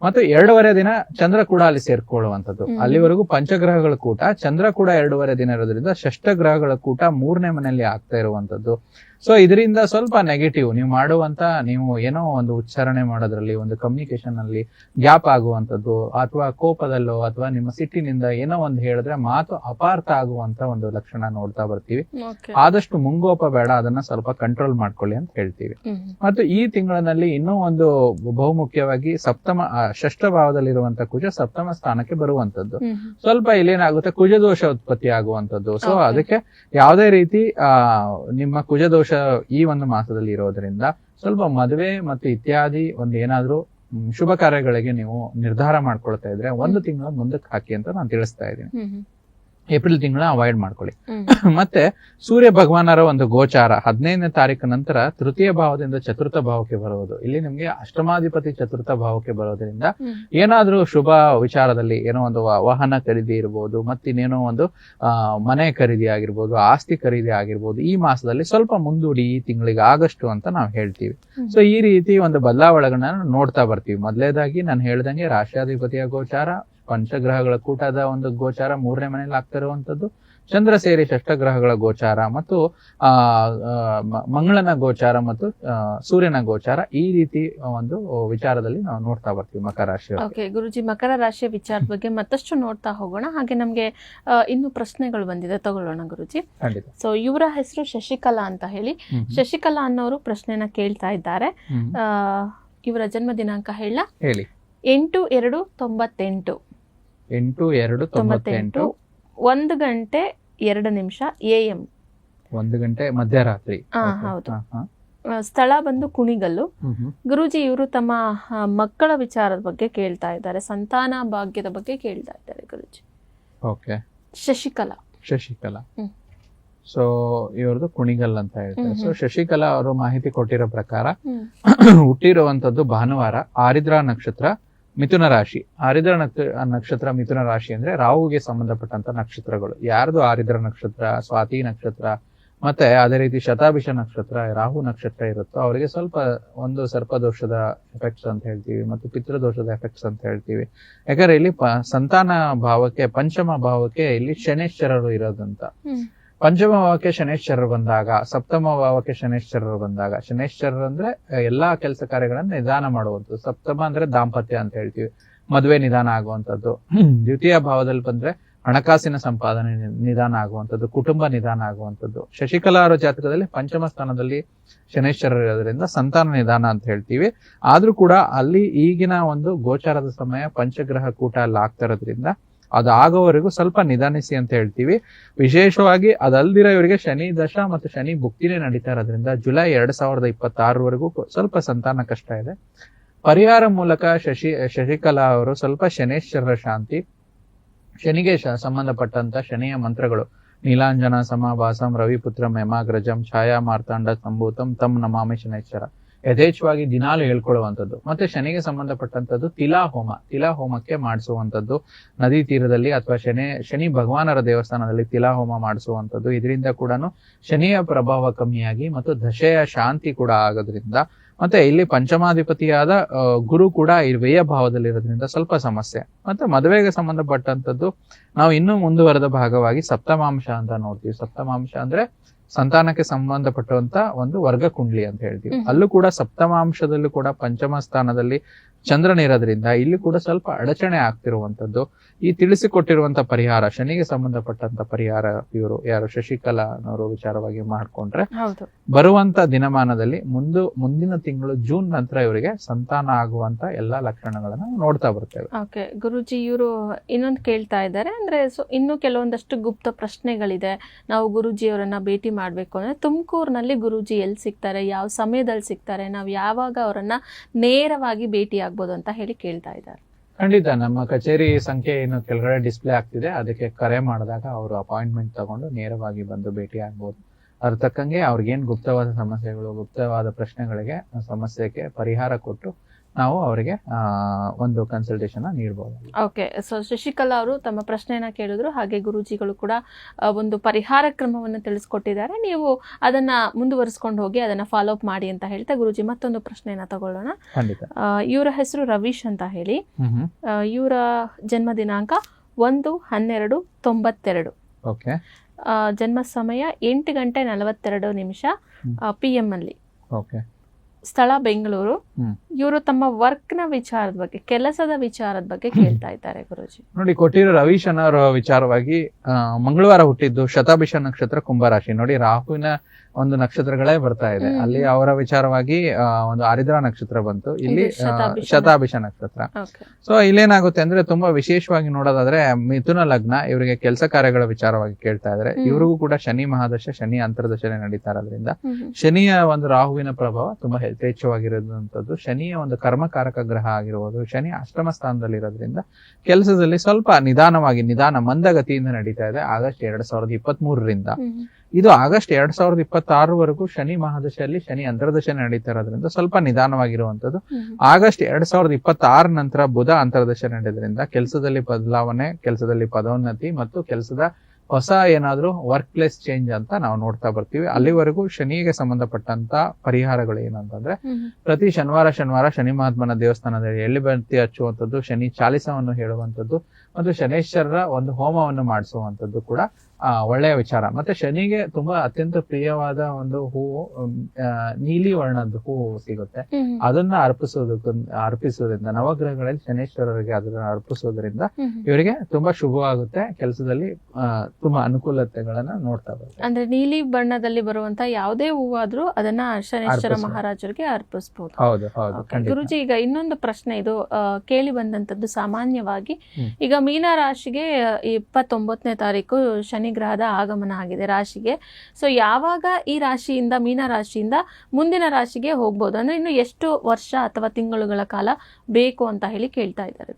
ಮತ್ತು ಎರಡೂವರೆ ದಿನ ಚಂದ್ರ ಕೂಡ ಅಲ್ಲಿ ಸೇರ್ಕೊಳ್ಳುವಂಥದ್ದು. ಅಲ್ಲಿವರೆಗೂ ಪಂಚಗ್ರಹಗಳ ಕೂಟ ಚಂದ್ರ ಕೂಡ ಎರಡೂವರೆ ದಿನ ಇರೋದ್ರಿಂದ ಷಷ್ಟ ಗ್ರಹಗಳ ಕೂಟ ಮೂರನೇ ಮನೆಯಲ್ಲಿ ಆಗ್ತಾ ಇರುವಂತದ್ದು ಸೊ ಇದರಿಂದ ಸ್ವಲ್ಪ ನೆಗೆಟಿವ್ ನೀವು ಮಾಡುವಂತ ನೀವು ಏನೋ ಒಂದು ಉಚ್ಚಾರಣೆ ಮಾಡೋದ್ರಲ್ಲಿ ಒಂದು ಕಮ್ಯುನಿಕೇಶನ್ ಅಲ್ಲಿ ಗ್ಯಾಪ್ ಆಗುವಂತದ್ದು ಅಥವಾ ಕೋಪದಲ್ಲೋ ಅಥವಾ ನಿಮ್ಮ ಸಿಟ್ಟಿನಿಂದ ಏನೋ ಒಂದು ಹೇಳಿದ್ರೆ ಮಾತು ಅಪಾರ್ಥ ಆಗುವಂತ ಒಂದು ಲಕ್ಷಣ ನೋಡ್ತಾ ಬರ್ತೀವಿ. ಆದಷ್ಟು ಮುಂಗೋಪ ಬೇಡ ಅದನ್ನ ಸ್ವಲ್ಪ ಕಂಟ್ರೋಲ್ ಮಾಡ್ಕೊಳ್ಳಿ ಅಂತ ಹೇಳ್ತೀವಿ. ಮತ್ತು ಈ ತಿಂಗಳಿನಲ್ಲಿ ಇನ್ನೂ ಒಂದು ಬಹುಮುಖ್ಯವಾಗಿ ಸಪ್ತಮ ಷಷ್ಠ ಭಾವದಲ್ಲಿರುವಂತ ಕುಜ ಸಪ್ತಮ ಸ್ಥಾನಕ್ಕೆ ಬರುವಂತದ್ದು ಸ್ವಲ್ಪ ಇಲ್ಲೇನಾಗುತ್ತೆ ಕುಜದೋಷ ಉತ್ಪತ್ತಿ ಆಗುವಂತದ್ದು ಸೊ ಅದಕ್ಕೆ ಯಾವುದೇ ರೀತಿ ಆ ನಿಮ್ಮ ಕುಜದೋಷ ಈ ಒಂದು ಮಾಸದಲ್ಲಿ ಇರೋದ್ರಿಂದ ಸ್ವಲ್ಪ ಮದುವೆ ಮತ್ತು ಇತ್ಯಾದಿ ಒಂದು ಏನಾದ್ರೂ ಶುಭ ಕಾರ್ಯಗಳಿಗೆ ನೀವು ನಿರ್ಧಾರ ಮಾಡ್ಕೊಳ್ತಾ ಇದ್ರೆ ಒಂದು ತಿಂಗಳ ಮುಂದಕ್ಕೆ ಹಾಕಿ ಅಂತ ನಾನು ತಿಳಿಸ್ತಾ ಇದ್ದೀನಿ. ಏಪ್ರಿಲ್ ತಿಂಗಳ ಅವಾಯ್ಡ್ ಮಾಡ್ಕೊಳ್ಳಿ. ಮತ್ತೆ ಸೂರ್ಯ ಭಗವಾನರ ಒಂದು ಗೋಚಾರ ಹದಿನೈದನೇ ತಾರೀಕು ನಂತರ ತೃತೀಯ ಭಾವದಿಂದ ಚತುರ್ಥ ಭಾವಕ್ಕೆ ಬರುವುದು ಇಲ್ಲಿ ನಿಮ್ಗೆ ಅಷ್ಟಮಾಧಿಪತಿ ಚತುರ್ಥ ಭಾವಕ್ಕೆ ಬರೋದ್ರಿಂದ ಏನಾದ್ರೂ ಶುಭ ವಿಚಾರದಲ್ಲಿ ಏನೋ ಒಂದು ವಾಹನ ಖರೀದಿ ಇರ್ಬೋದು ಮತ್ತಿನ್ನೇನೋ ಒಂದು ಆ ಮನೆ ಖರೀದಿ ಆಗಿರ್ಬೋದು ಆಸ್ತಿ ಖರೀದಿ ಆಗಿರ್ಬೋದು ಈ ಮಾಸದಲ್ಲಿ ಸ್ವಲ್ಪ ಮುಂದೂಡಿ ಈ ತಿಂಗಳಿಗೆ ಆಗಸ್ಟ್ ಅಂತ ನಾವು ಹೇಳ್ತೀವಿ. ಸೊ ಈ ರೀತಿ ಒಂದು ಬದಲಾವಣೆಗಳನ್ನ ನೋಡ್ತಾ ಬರ್ತೀವಿ. ಮೊದಲೇದಾಗಿ ನಾನು ಹೇಳ್ದಂಗೆ ರಾಷ್ಟ್ರಾಧಿಪತಿಯ ಗೋಚಾರ ಪಂಚಗ್ರಹಗಳ ಕೂಟದ ಒಂದು ಗೋಚಾರ ಮೂರನೇ ಮನೆಯಲ್ಲಿ ಆಗ್ತಾ ಇರುವಂತದ್ದು ಚಂದ್ರ ಸೇರಿ ಷಷ್ಠಗ್ರಹಗಳ ಗೋಚಾರ ಮತ್ತು ಆ ಮಂಗಳನ ಗೋಚಾರ ಮತ್ತು ಸೂರ್ಯನ ಗೋಚಾರ ಈ ರೀತಿ ಒಂದು ವಿಚಾರದಲ್ಲಿ ನಾವು ನೋಡ್ತಾ ಬರ್ತೀವಿ ಮಕರ ರಾಶಿ ಓಕೆ ಗುರುಜಿ ಮಕರ ರಾಶಿಯ ವಿಚಾರದ ಬಗ್ಗೆ ಮತ್ತಷ್ಟು ನೋಡ್ತಾ ಹೋಗೋಣ. ಹಾಗೆ ನಮಗೆ ಇನ್ನು ಪ್ರಶ್ನೆಗಳು ಬಂದಿದೆ. ತಗೊಳ್ಳೋಣ ಗುರುಜಿ. ಸೊ ಇವರ ಹೆಸರು ಶಶಿಕಲಾ ಅಂತ ಹೇಳಿ. ಶಶಿಕಲಾ ಅನ್ನೋರು ಪ್ರಶ್ನೆನ ಕೇಳ್ತಾ ಇದ್ದಾರೆ. ಇವರ ಜನ್ಮ ದಿನಾಂಕ ಹೇಳ. ಹೇಳಿ. ಎಂಟು ಎರಡು ತೊಂಬತ್ತೆಂಟು. ಎಂಟು ಎರಡು ತೊಂಬತ್ತೆಂಟು. ಒಂದು ಗಂಟೆ ಎರಡು ನಿಮಿಷ ಎ ಎಂ. ಒಂದು ಗಂಟೆ ಮಧ್ಯರಾತ್ರಿ. ಹಾ, ಹೌದು. ಸ್ಥಳ ಬಂದು ಕುಣಿಗಲ್ಲು. ಗುರೂಜಿ ಇವರು ತಮ್ಮ ಮಕ್ಕಳ ವಿಚಾರದ ಬಗ್ಗೆ ಕೇಳ್ತಾ ಇದ್ದಾರೆ. ಸಂತಾನ ಭಾಗ್ಯದ ಬಗ್ಗೆ ಕೇಳ್ತಾ ಇದ್ದಾರೆ ಗುರುಜಿ. ಓಕೆ ಶಶಿಕಲಾ. ಶಶಿಕಲಾ. ಸೊ ಇವ್ರದ್ದು ಕುಣಿಗಲ್ ಅಂತ ಹೇಳ್ತಾರೆ. ಸೊ ಶಶಿಕಲಾ ಅವರು ಮಾಹಿತಿ ಕೊಟ್ಟಿರೋ ಪ್ರಕಾರ ಹುಟ್ಟಿರುವಂತದ್ದು ಭಾನುವಾರ ಆರಿದ್ರಾ ನಕ್ಷತ್ರ ಮಿಥುನ ರಾಶಿ. ಆರಿದ್ರ ನಕ್ಷ- ನಕ್ಷತ್ರ ಮಿಥುನ ರಾಶಿ ಅಂದ್ರೆ ರಾಹುಗೆ ಸಂಬಂಧಪಟ್ಟಂತ ನಕ್ಷತ್ರಗಳು. ಯಾರ್ದು ಆರಿದ್ರ ನಕ್ಷತ್ರ, ಸ್ವಾತಿ ನಕ್ಷತ್ರ, ಮತ್ತೆ ಅದೇ ರೀತಿ ಶತಾಭಿಷ ನಕ್ಷತ್ರ, ರಾಹು ನಕ್ಷತ್ರ ಇರುತ್ತೋ ಅವರಿಗೆ ಸ್ವಲ್ಪ ಒಂದು ಸರ್ಪದೋಷದ ಎಫೆಕ್ಟ್ಸ್ ಅಂತ ಹೇಳ್ತೀವಿ ಮತ್ತು ಪಿತೃದೋಷದ ಎಫೆಕ್ಟ್ಸ್ ಅಂತ ಹೇಳ್ತೀವಿ. ಯಾಕಂದ್ರೆ ಇಲ್ಲಿ ಸಂತಾನ ಭಾವಕ್ಕೆ, ಪಂಚಮ ಭಾವಕ್ಕೆ ಇಲ್ಲಿ ಶನೇಶ್ವರರು ಇರೋದಂತ. ಪಂಚಮ ಭಾವಕ್ಕೆ ಶನೇಶ್ವರರು ಬಂದಾಗ ಸಪ್ತಮ ಭಾವಕ್ಕೆ ಶನೇಶ್ವರರು ಬಂದಾಗ, ಶನೇಶ್ವರರು ಅಂದ್ರೆ ಎಲ್ಲಾ ಕೆಲಸ ಕಾರ್ಯಗಳನ್ನ ನಿಧಾನ ಮಾಡುವಂಥದ್ದು. ಸಪ್ತಮ ಅಂದ್ರೆ ದಾಂಪತ್ಯ ಅಂತ ಹೇಳ್ತೀವಿ. ಮದುವೆ ನಿಧಾನ ಆಗುವಂಥದ್ದು. ದ್ವಿತೀಯ ಭಾವದಲ್ಲಿ ಬಂದ್ರೆ ಹಣಕಾಸಿನ ಸಂಪಾದನೆ ನಿಧಾನ ಆಗುವಂಥದ್ದು, ಕುಟುಂಬ ನಿಧಾನ ಆಗುವಂಥದ್ದು. ಶಶಿಕಲಾರ ಜಾತಕದಲ್ಲಿ ಪಂಚಮ ಸ್ಥಾನದಲ್ಲಿ ಶನೇಶ್ವರರು ಇರೋದ್ರಿಂದ ಸಂತಾನ ನಿಧಾನ ಅಂತ ಹೇಳ್ತೀವಿ. ಆದ್ರೂ ಕೂಡ ಅಲ್ಲಿ ಈಗಿನ ಒಂದು ಗೋಚಾರದ ಸಮಯ ಪಂಚಗ್ರಹ ಕೂಟ ಅಲ್ಲಿ ಆಗ್ತಾ ಇರೋದ್ರಿಂದ ಅದು ಆಗೋವರೆಗೂ ಸ್ವಲ್ಪ ನಿಧಾನಿಸಿ ಅಂತ ಹೇಳ್ತೀವಿ. ವಿಶೇಷವಾಗಿ ಅದಲ್ದಿರೋ ಇವರಿಗೆ ಶನಿ ದಶ ಮತ್ತು ಶನಿ ಭುಕ್ತಿನೇ ನಡೀತಾ ಇರೋದ್ರಿಂದ ಜುಲೈ ಎರಡ್ ಸಾವಿರದ ಇಪ್ಪತ್ತಾರವರೆಗೂ ಸ್ವಲ್ಪ ಸಂತಾನ ಕಷ್ಟ ಇದೆ. ಪರಿಹಾರ ಮೂಲಕ ಶಶಿ, ಶಶಿಕಲಾ ಅವರು ಸ್ವಲ್ಪ ಶನೇಶ್ವರರ ಶಾಂತಿ, ಶನಿಗೆ ಸಂಬಂಧಪಟ್ಟಂತ ಶನಿಯ ಮಂತ್ರಗಳು. ನೀಲಾಂಜನ, ಸಮಾಭಾಸಂ, ರವಿಪುತ್ರಂ ಯಮಾಗ್ರಜಂ ಛಾಯಾ ಮಾರ್ತಾಂಡ ಸಂಭೂತಂ ತಮ್ ನಮಾಮಿ ಶನೇಶ್ವರ. ಯಥೇಚ್ಛವಾಗಿ ದಿನಾಲು ಹೇಳ್ಕೊಳ್ಳುವಂಥದ್ದು. ಮತ್ತೆ ಶನಿಗೆ ಸಂಬಂಧಪಟ್ಟಂತದ್ದು ತಿಲಾ ಹೋಮ. ತಿಲಾ ಹೋಮಕ್ಕೆ ಮಾಡಿಸುವಂಥದ್ದು ನದಿ ತೀರದಲ್ಲಿ ಅಥವಾ ಶನಿ ಶನಿ ಭಗವಾನರ ದೇವಸ್ಥಾನದಲ್ಲಿ ತಿಲಾ ಹೋಮ ಮಾಡಿಸುವಂಥದ್ದು. ಇದರಿಂದ ಕೂಡ ಶನಿಯ ಪ್ರಭಾವ ಕಮ್ಮಿಯಾಗಿ ಮತ್ತು ದಶೆಯ ಶಾಂತಿ ಕೂಡ ಆಗೋದ್ರಿಂದ ಮತ್ತೆ ಇಲ್ಲಿ ಪಂಚಮಾಧಿಪತಿಯಾದ ಗುರು ಕೂಡ ಈ ವ್ಯಯ ಭಾವದಲ್ಲಿರೋದ್ರಿಂದ ಸ್ವಲ್ಪ ಸಮಸ್ಯೆ. ಮತ್ತೆ ಮದುವೆಗೆ ಸಂಬಂಧಪಟ್ಟಂತದ್ದು ನಾವು ಇನ್ನೂ ಮುಂದುವರೆದ ಭಾಗವಾಗಿ ಸಪ್ತಮಾಂಶ ಅಂತ ನೋಡ್ತೀವಿ. ಸಪ್ತಮಾಂಶ ಅಂದ್ರೆ ಸಂತಾನಕ್ಕೆ ಸಂಬಂಧಪಟ್ಟಂತ ಒಂದು ವರ್ಗ ಕುಂಡ್ಲಿ ಅಂತ ಹೇಳ್ತೀವಿ. ಅಲ್ಲೂ ಕೂಡ ಸಪ್ತಮಾಂಶದಲ್ಲೂ ಕೂಡ ಪಂಚಮ ಸ್ಥಾನದಲ್ಲಿ ಚಂದ್ರನಿರೋದ್ರಿಂದ ಇಲ್ಲಿ ಕೂಡ ಸ್ವಲ್ಪ ಅಡಚಣೆ ಆಗ್ತಿರುವಂತದ್ದು. ಈ ತಿಳಿಸಿಕೊಟ್ಟಿರುವಂತ ಪರಿಹಾರ ಶನಿಗೆ ಸಂಬಂಧಪಟ್ಟಂತ ಪರಿಹಾರ ಇವರು ಯಾರು ಶಶಿಕಲಾ ಅನ್ನೋರು ವಿಚಾರವಾಗಿ ಮಾಡ್ಕೊಂಡ್ರೆ ಹೌದು. ಬರುವಂತ ದಿನಮಾನದಲ್ಲಿ ಮುಂದು ಮುಂದಿನ ತಿಂಗಳು ಜೂನ್ ನಂತರ ಇವರಿಗೆ ಸಂತಾನ ಆಗುವಂತ ಎಲ್ಲಾ ಲಕ್ಷಣಗಳನ್ನ ನೋಡ್ತಾ ಬರ್ತೇವೆ. ಓಕೆ ಗುರುಜಿ ಇವರು ಇನ್ನೊಂದು ಕೇಳ್ತಾ ಇದ್ದಾರೆ ಅಂದ್ರೆ ಸೊ ಇನ್ನೂ ಕೆಲವೊಂದಷ್ಟು ಗುಪ್ತ ಪ್ರಶ್ನೆಗಳಿದೆ ನಾವು ಗುರುಜಿಯವರನ್ನ ಭೇಟಿ ಮಾಡಬೇಕು ಅಂದ್ರೆ ತುಮಕೂರಿನಲ್ಲಿ ಗುರುಜಿ ಎಲ್ಲಿ ಸಿಗ್ತಾರೆ ಯಾವ ಸಮಯದಲ್ಲಿ ಸಿಗ್ತಾರೆ ನಾವು ಯಾವಾಗ ಅವರನ್ನ ನೇರವಾಗಿ ಭೇಟಿ ಆಗ್ಬೋದು ಅಂತ ಹೇಳಿ ಕೇಳ್ತಾ ಇದ್ದಾರೆ. ಖಂಡಿತ ನಮ್ಮ ಕಚೇರಿ ಸಂಖ್ಯೆ ಏನು ಕೆಳಗಡೆ ಡಿಸ್ಪ್ಲೇ ಆಗ್ತಿದೆ. ಅದಕ್ಕೆ ಕರೆ ಮಾಡಿದಾಗ ಅವರು ಅಪಾಯಿಂಟ್ಮೆಂಟ್ ತಗೊಂಡು ನೇರವಾಗಿ ಬಂದು ಭೇಟಿ ಆಗ್ಬೋದು ಅದ್ರ ತಕ್ಕಂಗೆ ಅವ್ರಿಗೇನ್ ಗುಪ್ತವಾದ ಸಮಸ್ಯೆಗಳು, ಗುಪ್ತವಾದ ಪ್ರಶ್ನೆಗಳಿಗೆ ಸಮಸ್ಯೆಗೆ ಪರಿಹಾರ ಕೊಟ್ಟು ನಾವು ಅವರಿಗೆ ಒಂದು ಕನ್ಸಲ್ಟೇಷನ್ ನೀಡಬಹುದು ಓಕೆ ಸೊ ಶಶಿಕಲಾ ಅವರು ತಮ್ಮ ಪ್ರಶ್ನೆಯನ್ನ ಕೇಳಿದ್ರು ಹಾಗೆ ಗುರೂಜಿಗಳು ಕೂಡ ಒಂದು ಪರಿಹಾರ ಕ್ರಮವನ್ನು ತಿಳಿಸ್ಕೊಟ್ಟಿದ್ದಾರೆ. ನೀವು ಅದನ್ನ ಮುಂದುವರಿಸ್ಕೊಂಡು ಹೋಗಿ ಅದನ್ನ ಫಾಲೋ ಅಪ್ ಮಾಡಿ ಅಂತ ಹೇಳ್ತಾ ಗುರುಜಿ ಮತ್ತೊಂದು ಪ್ರಶ್ನೆಯನ್ನ ತಗೊಳ್ಳೋಣ. ಇವರ ಹೆಸರು ರವೀಶ್ ಅಂತ ಹೇಳಿ. ಇವರ ಜನ್ಮ ದಿನಾಂಕ ಒಂದು ಹನ್ನೆರಡು ತೊಂಬತ್ತೆರಡು. ಓಕೆ ಜನ್ಮ ಸಮಯ ಎಂಟು ಗಂಟೆ ನಲವತ್ತೆರಡು ನಿಮಿಷ. ಪಿ ಎಂ ಅಲ್ಲಿ. ಓಕೆ ಸ್ಥಳ ಬೆಂಗಳೂರು. ಇವರು ತಮ್ಮ ವರ್ಕ್ನ ವಿಚಾರದ ಬಗ್ಗೆ ಕೆಲಸದ ವಿಚಾರದ ಬಗ್ಗೆ ಕೇಳ್ತಾ ಇದ್ದಾರೆ ಗುರುಜಿ. ನೋಡಿ ಕೊಟ್ಟಿರೋ ರವೀಶ್ ಅನ್ನೋರ ವಿಚಾರವಾಗಿ ಆ, ಮಂಗಳವಾರ ಹುಟ್ಟಿದ್ದು ಶತಾಭಿಷ ನಕ್ಷತ್ರ ಕುಂಭರಾಶಿ ನೋಡಿ ರಾಹುವಿನ ಒಂದು ನಕ್ಷತ್ರಗಳೇ ಬರ್ತಾ ಇದೆ. ಅಲ್ಲಿ ಅವರ ವಿಚಾರವಾಗಿ ಒಂದು ಆರಿದ್ರ ನಕ್ಷತ್ರ ಬಂತು. ಇಲ್ಲಿ ಶತಾಭಿಷ ನಕ್ಷತ್ರ. ಸೊ ಇಲ್ಲೇನಾಗುತ್ತೆ ಅಂದ್ರೆ ತುಂಬಾ ವಿಶೇಷವಾಗಿ ನೋಡೋದಾದ್ರೆ ಮಿಥುನ ಲಗ್ನ ಇವರಿಗೆ ಕೆಲಸ ಕಾರ್ಯಗಳ ವಿಚಾರವಾಗಿ ಕೇಳ್ತಾ ಇದ್ರೆ. ಇವರಿಗೂ ಕೂಡ ಶನಿ ಮಹಾದಶ ಶನಿ ಅಂತರ್ದಶನೆ ನಡೀತಾ ಇರೋದ್ರಿಂದ ಶನಿಯ ಒಂದು ರಾಹುವಿನ ಪ್ರಭಾವ ತುಂಬಾ ಯಥೇಚ್ಛವಾಗಿರುವಂತದ್ದು ಶನಿಯ ಒಂದು ಕರ್ಮಕಾರಕ ಗ್ರಹ ಆಗಿರ್ಬೋದು ಶನಿ ಅಷ್ಟಮ ಸ್ಥಾನದಲ್ಲಿ ಇರೋದ್ರಿಂದ ಕೆಲಸದಲ್ಲಿ ಸ್ವಲ್ಪ ನಿಧಾನವಾಗಿ ನಿಧಾನ ಮಂದಗತಿಯಿಂದ ನಡೀತಾ ಇದೆ. ಆಗಸ್ಟ್ ಎರಡ್ ಸಾವಿರದ ಇಪ್ಪತ್ತ್ ಮೂರರಿಂದ ಇದು ಆಗಸ್ಟ್ ಎರಡ್ ಸಾವಿರದ ಇಪ್ಪತ್ತಾರವರೆಗೂ ಶನಿ ಮಹಾದಶೆಯಲ್ಲಿ ಶನಿ ಅಂತರ್ದಶೆ ನಡೀತಾ ಇರೋದ್ರಿಂದ ಸ್ವಲ್ಪ ನಿಧಾನವಾಗಿರುವಂತದ್ದು ಆಗಸ್ಟ್ ಎರಡ್ ಸಾವಿರದ ಇಪ್ಪತ್ತಾರ ನಂತರ ಬುಧ ಅಂತರ್ದಶೆ ನಡೆಯೋದ್ರಿಂದ ಕೆಲಸದಲ್ಲಿ ಬದಲಾವಣೆ ಕೆಲಸದಲ್ಲಿ ಪದೋನ್ನತಿ ಮತ್ತು ಕೆಲಸದ ಹೊಸ ಏನಾದರೂ ವರ್ಕ್ ಪ್ಲೇಸ್ ಚೇಂಜ್ ಅಂತ ನಾವು ನೋಡ್ತಾ ಬರ್ತೀವಿ. ಅಲ್ಲಿವರೆಗೂ ಶನಿಗೆ ಸಂಬಂಧಪಟ್ಟಂತ ಪರಿಹಾರಗಳು ಏನಂತಂದ್ರೆ ಪ್ರತಿ ಶನಿವಾರ ಶನಿವಾರ ಶನಿ ಮಹಾತ್ಮನ ದೇವಸ್ಥಾನದಲ್ಲಿ ಎಳ್ಳಿ ಬತ್ತಿ ಹಚ್ಚುವಂಥದ್ದು ಶನಿ ಚಾಲಿಸವನ್ನು ಹೇಳುವಂಥದ್ದು ಮತ್ತು ಶನೇಶ್ವರರ ಒಂದು ಹೋಮವನ್ನು ಮಾಡಿಸುವಂಥದ್ದು ಕೂಡ ಒಳ್ಳೆಯ ವಿಚಾರ. ಮತ್ತೆ ಶನಿಗೆ ತುಂಬಾ ಅತ್ಯಂತ ಪ್ರಿಯವಾದ ಒಂದು ಹೂವು ನೀಲಿ ವರ್ಣದ ಹೂವು ಸಿಗುತ್ತೆ. ಅದನ್ನ ಅರ್ಪಿಸೋದಕ್ಕ ಅರ್ಪಿಸೋದ್ರಿಂದ ನವಗ್ರಹಗಳಲ್ಲಿ ಶನೇಶ್ವರರಿಗೆ ಅದನ್ನ ಅರ್ಪಿಸೋದ್ರಿಂದ ಇವರಿಗೆ ತುಂಬಾ ಶುಭವಾಗುತ್ತೆ. ಕೆಲಸದಲ್ಲಿ ತುಂಬಾ ಅನುಕೂಲತೆಗಳನ್ನ ನೋಡ್ತಾ ಅಂದ್ರೆ ನೀಲಿ ಬಣ್ಣದಲ್ಲಿ ಬರುವಂತ ಯಾವುದೇ ಹೂವಾದ್ರೂ ಅದನ್ನ ಶನೇಶ್ವರ ಮಹಾರಾಜರಿಗೆ ಅರ್ಪಿಸಬಹುದು ಹೌದು ಹೌದು ಗುರುಜಿ ಈಗ ಇನ್ನೊಂದು ಪ್ರಶ್ನೆ ಇದು ಕೇಳಿ ಬಂದಂತದ್ದು ಸಾಮಾನ್ಯವಾಗಿ. ಈಗ ಮೀನ ರಾಶಿಗೆ ಇಪ್ಪತ್ತೊಂಬತ್ತನೇ ತಾರೀಕು ಶನಿ ಗ್ರಹದ ಆಗಮನ ಆಗಿದೆ ರಾಶಿಗೆ. ಸೊ ಯಾವಾಗ ಈ ರಾಶಿಯಿಂದ, ಮೀನ ರಾಶಿಯಿಂದ ಮುಂದಿನ ರಾಶಿಗೆ ಹೋಗ್ಬೋದು? ಅಂದ್ರೆ ಇನ್ನು ಎಷ್ಟು ವರ್ಷ ಅಥವಾ ತಿಂಗಳುಗಳ ಕಾಲ ಬೇಕು ಅಂತ ಹೇಳಿ ಕೇಳ್ತಾ ಇದ್ದಾರೆ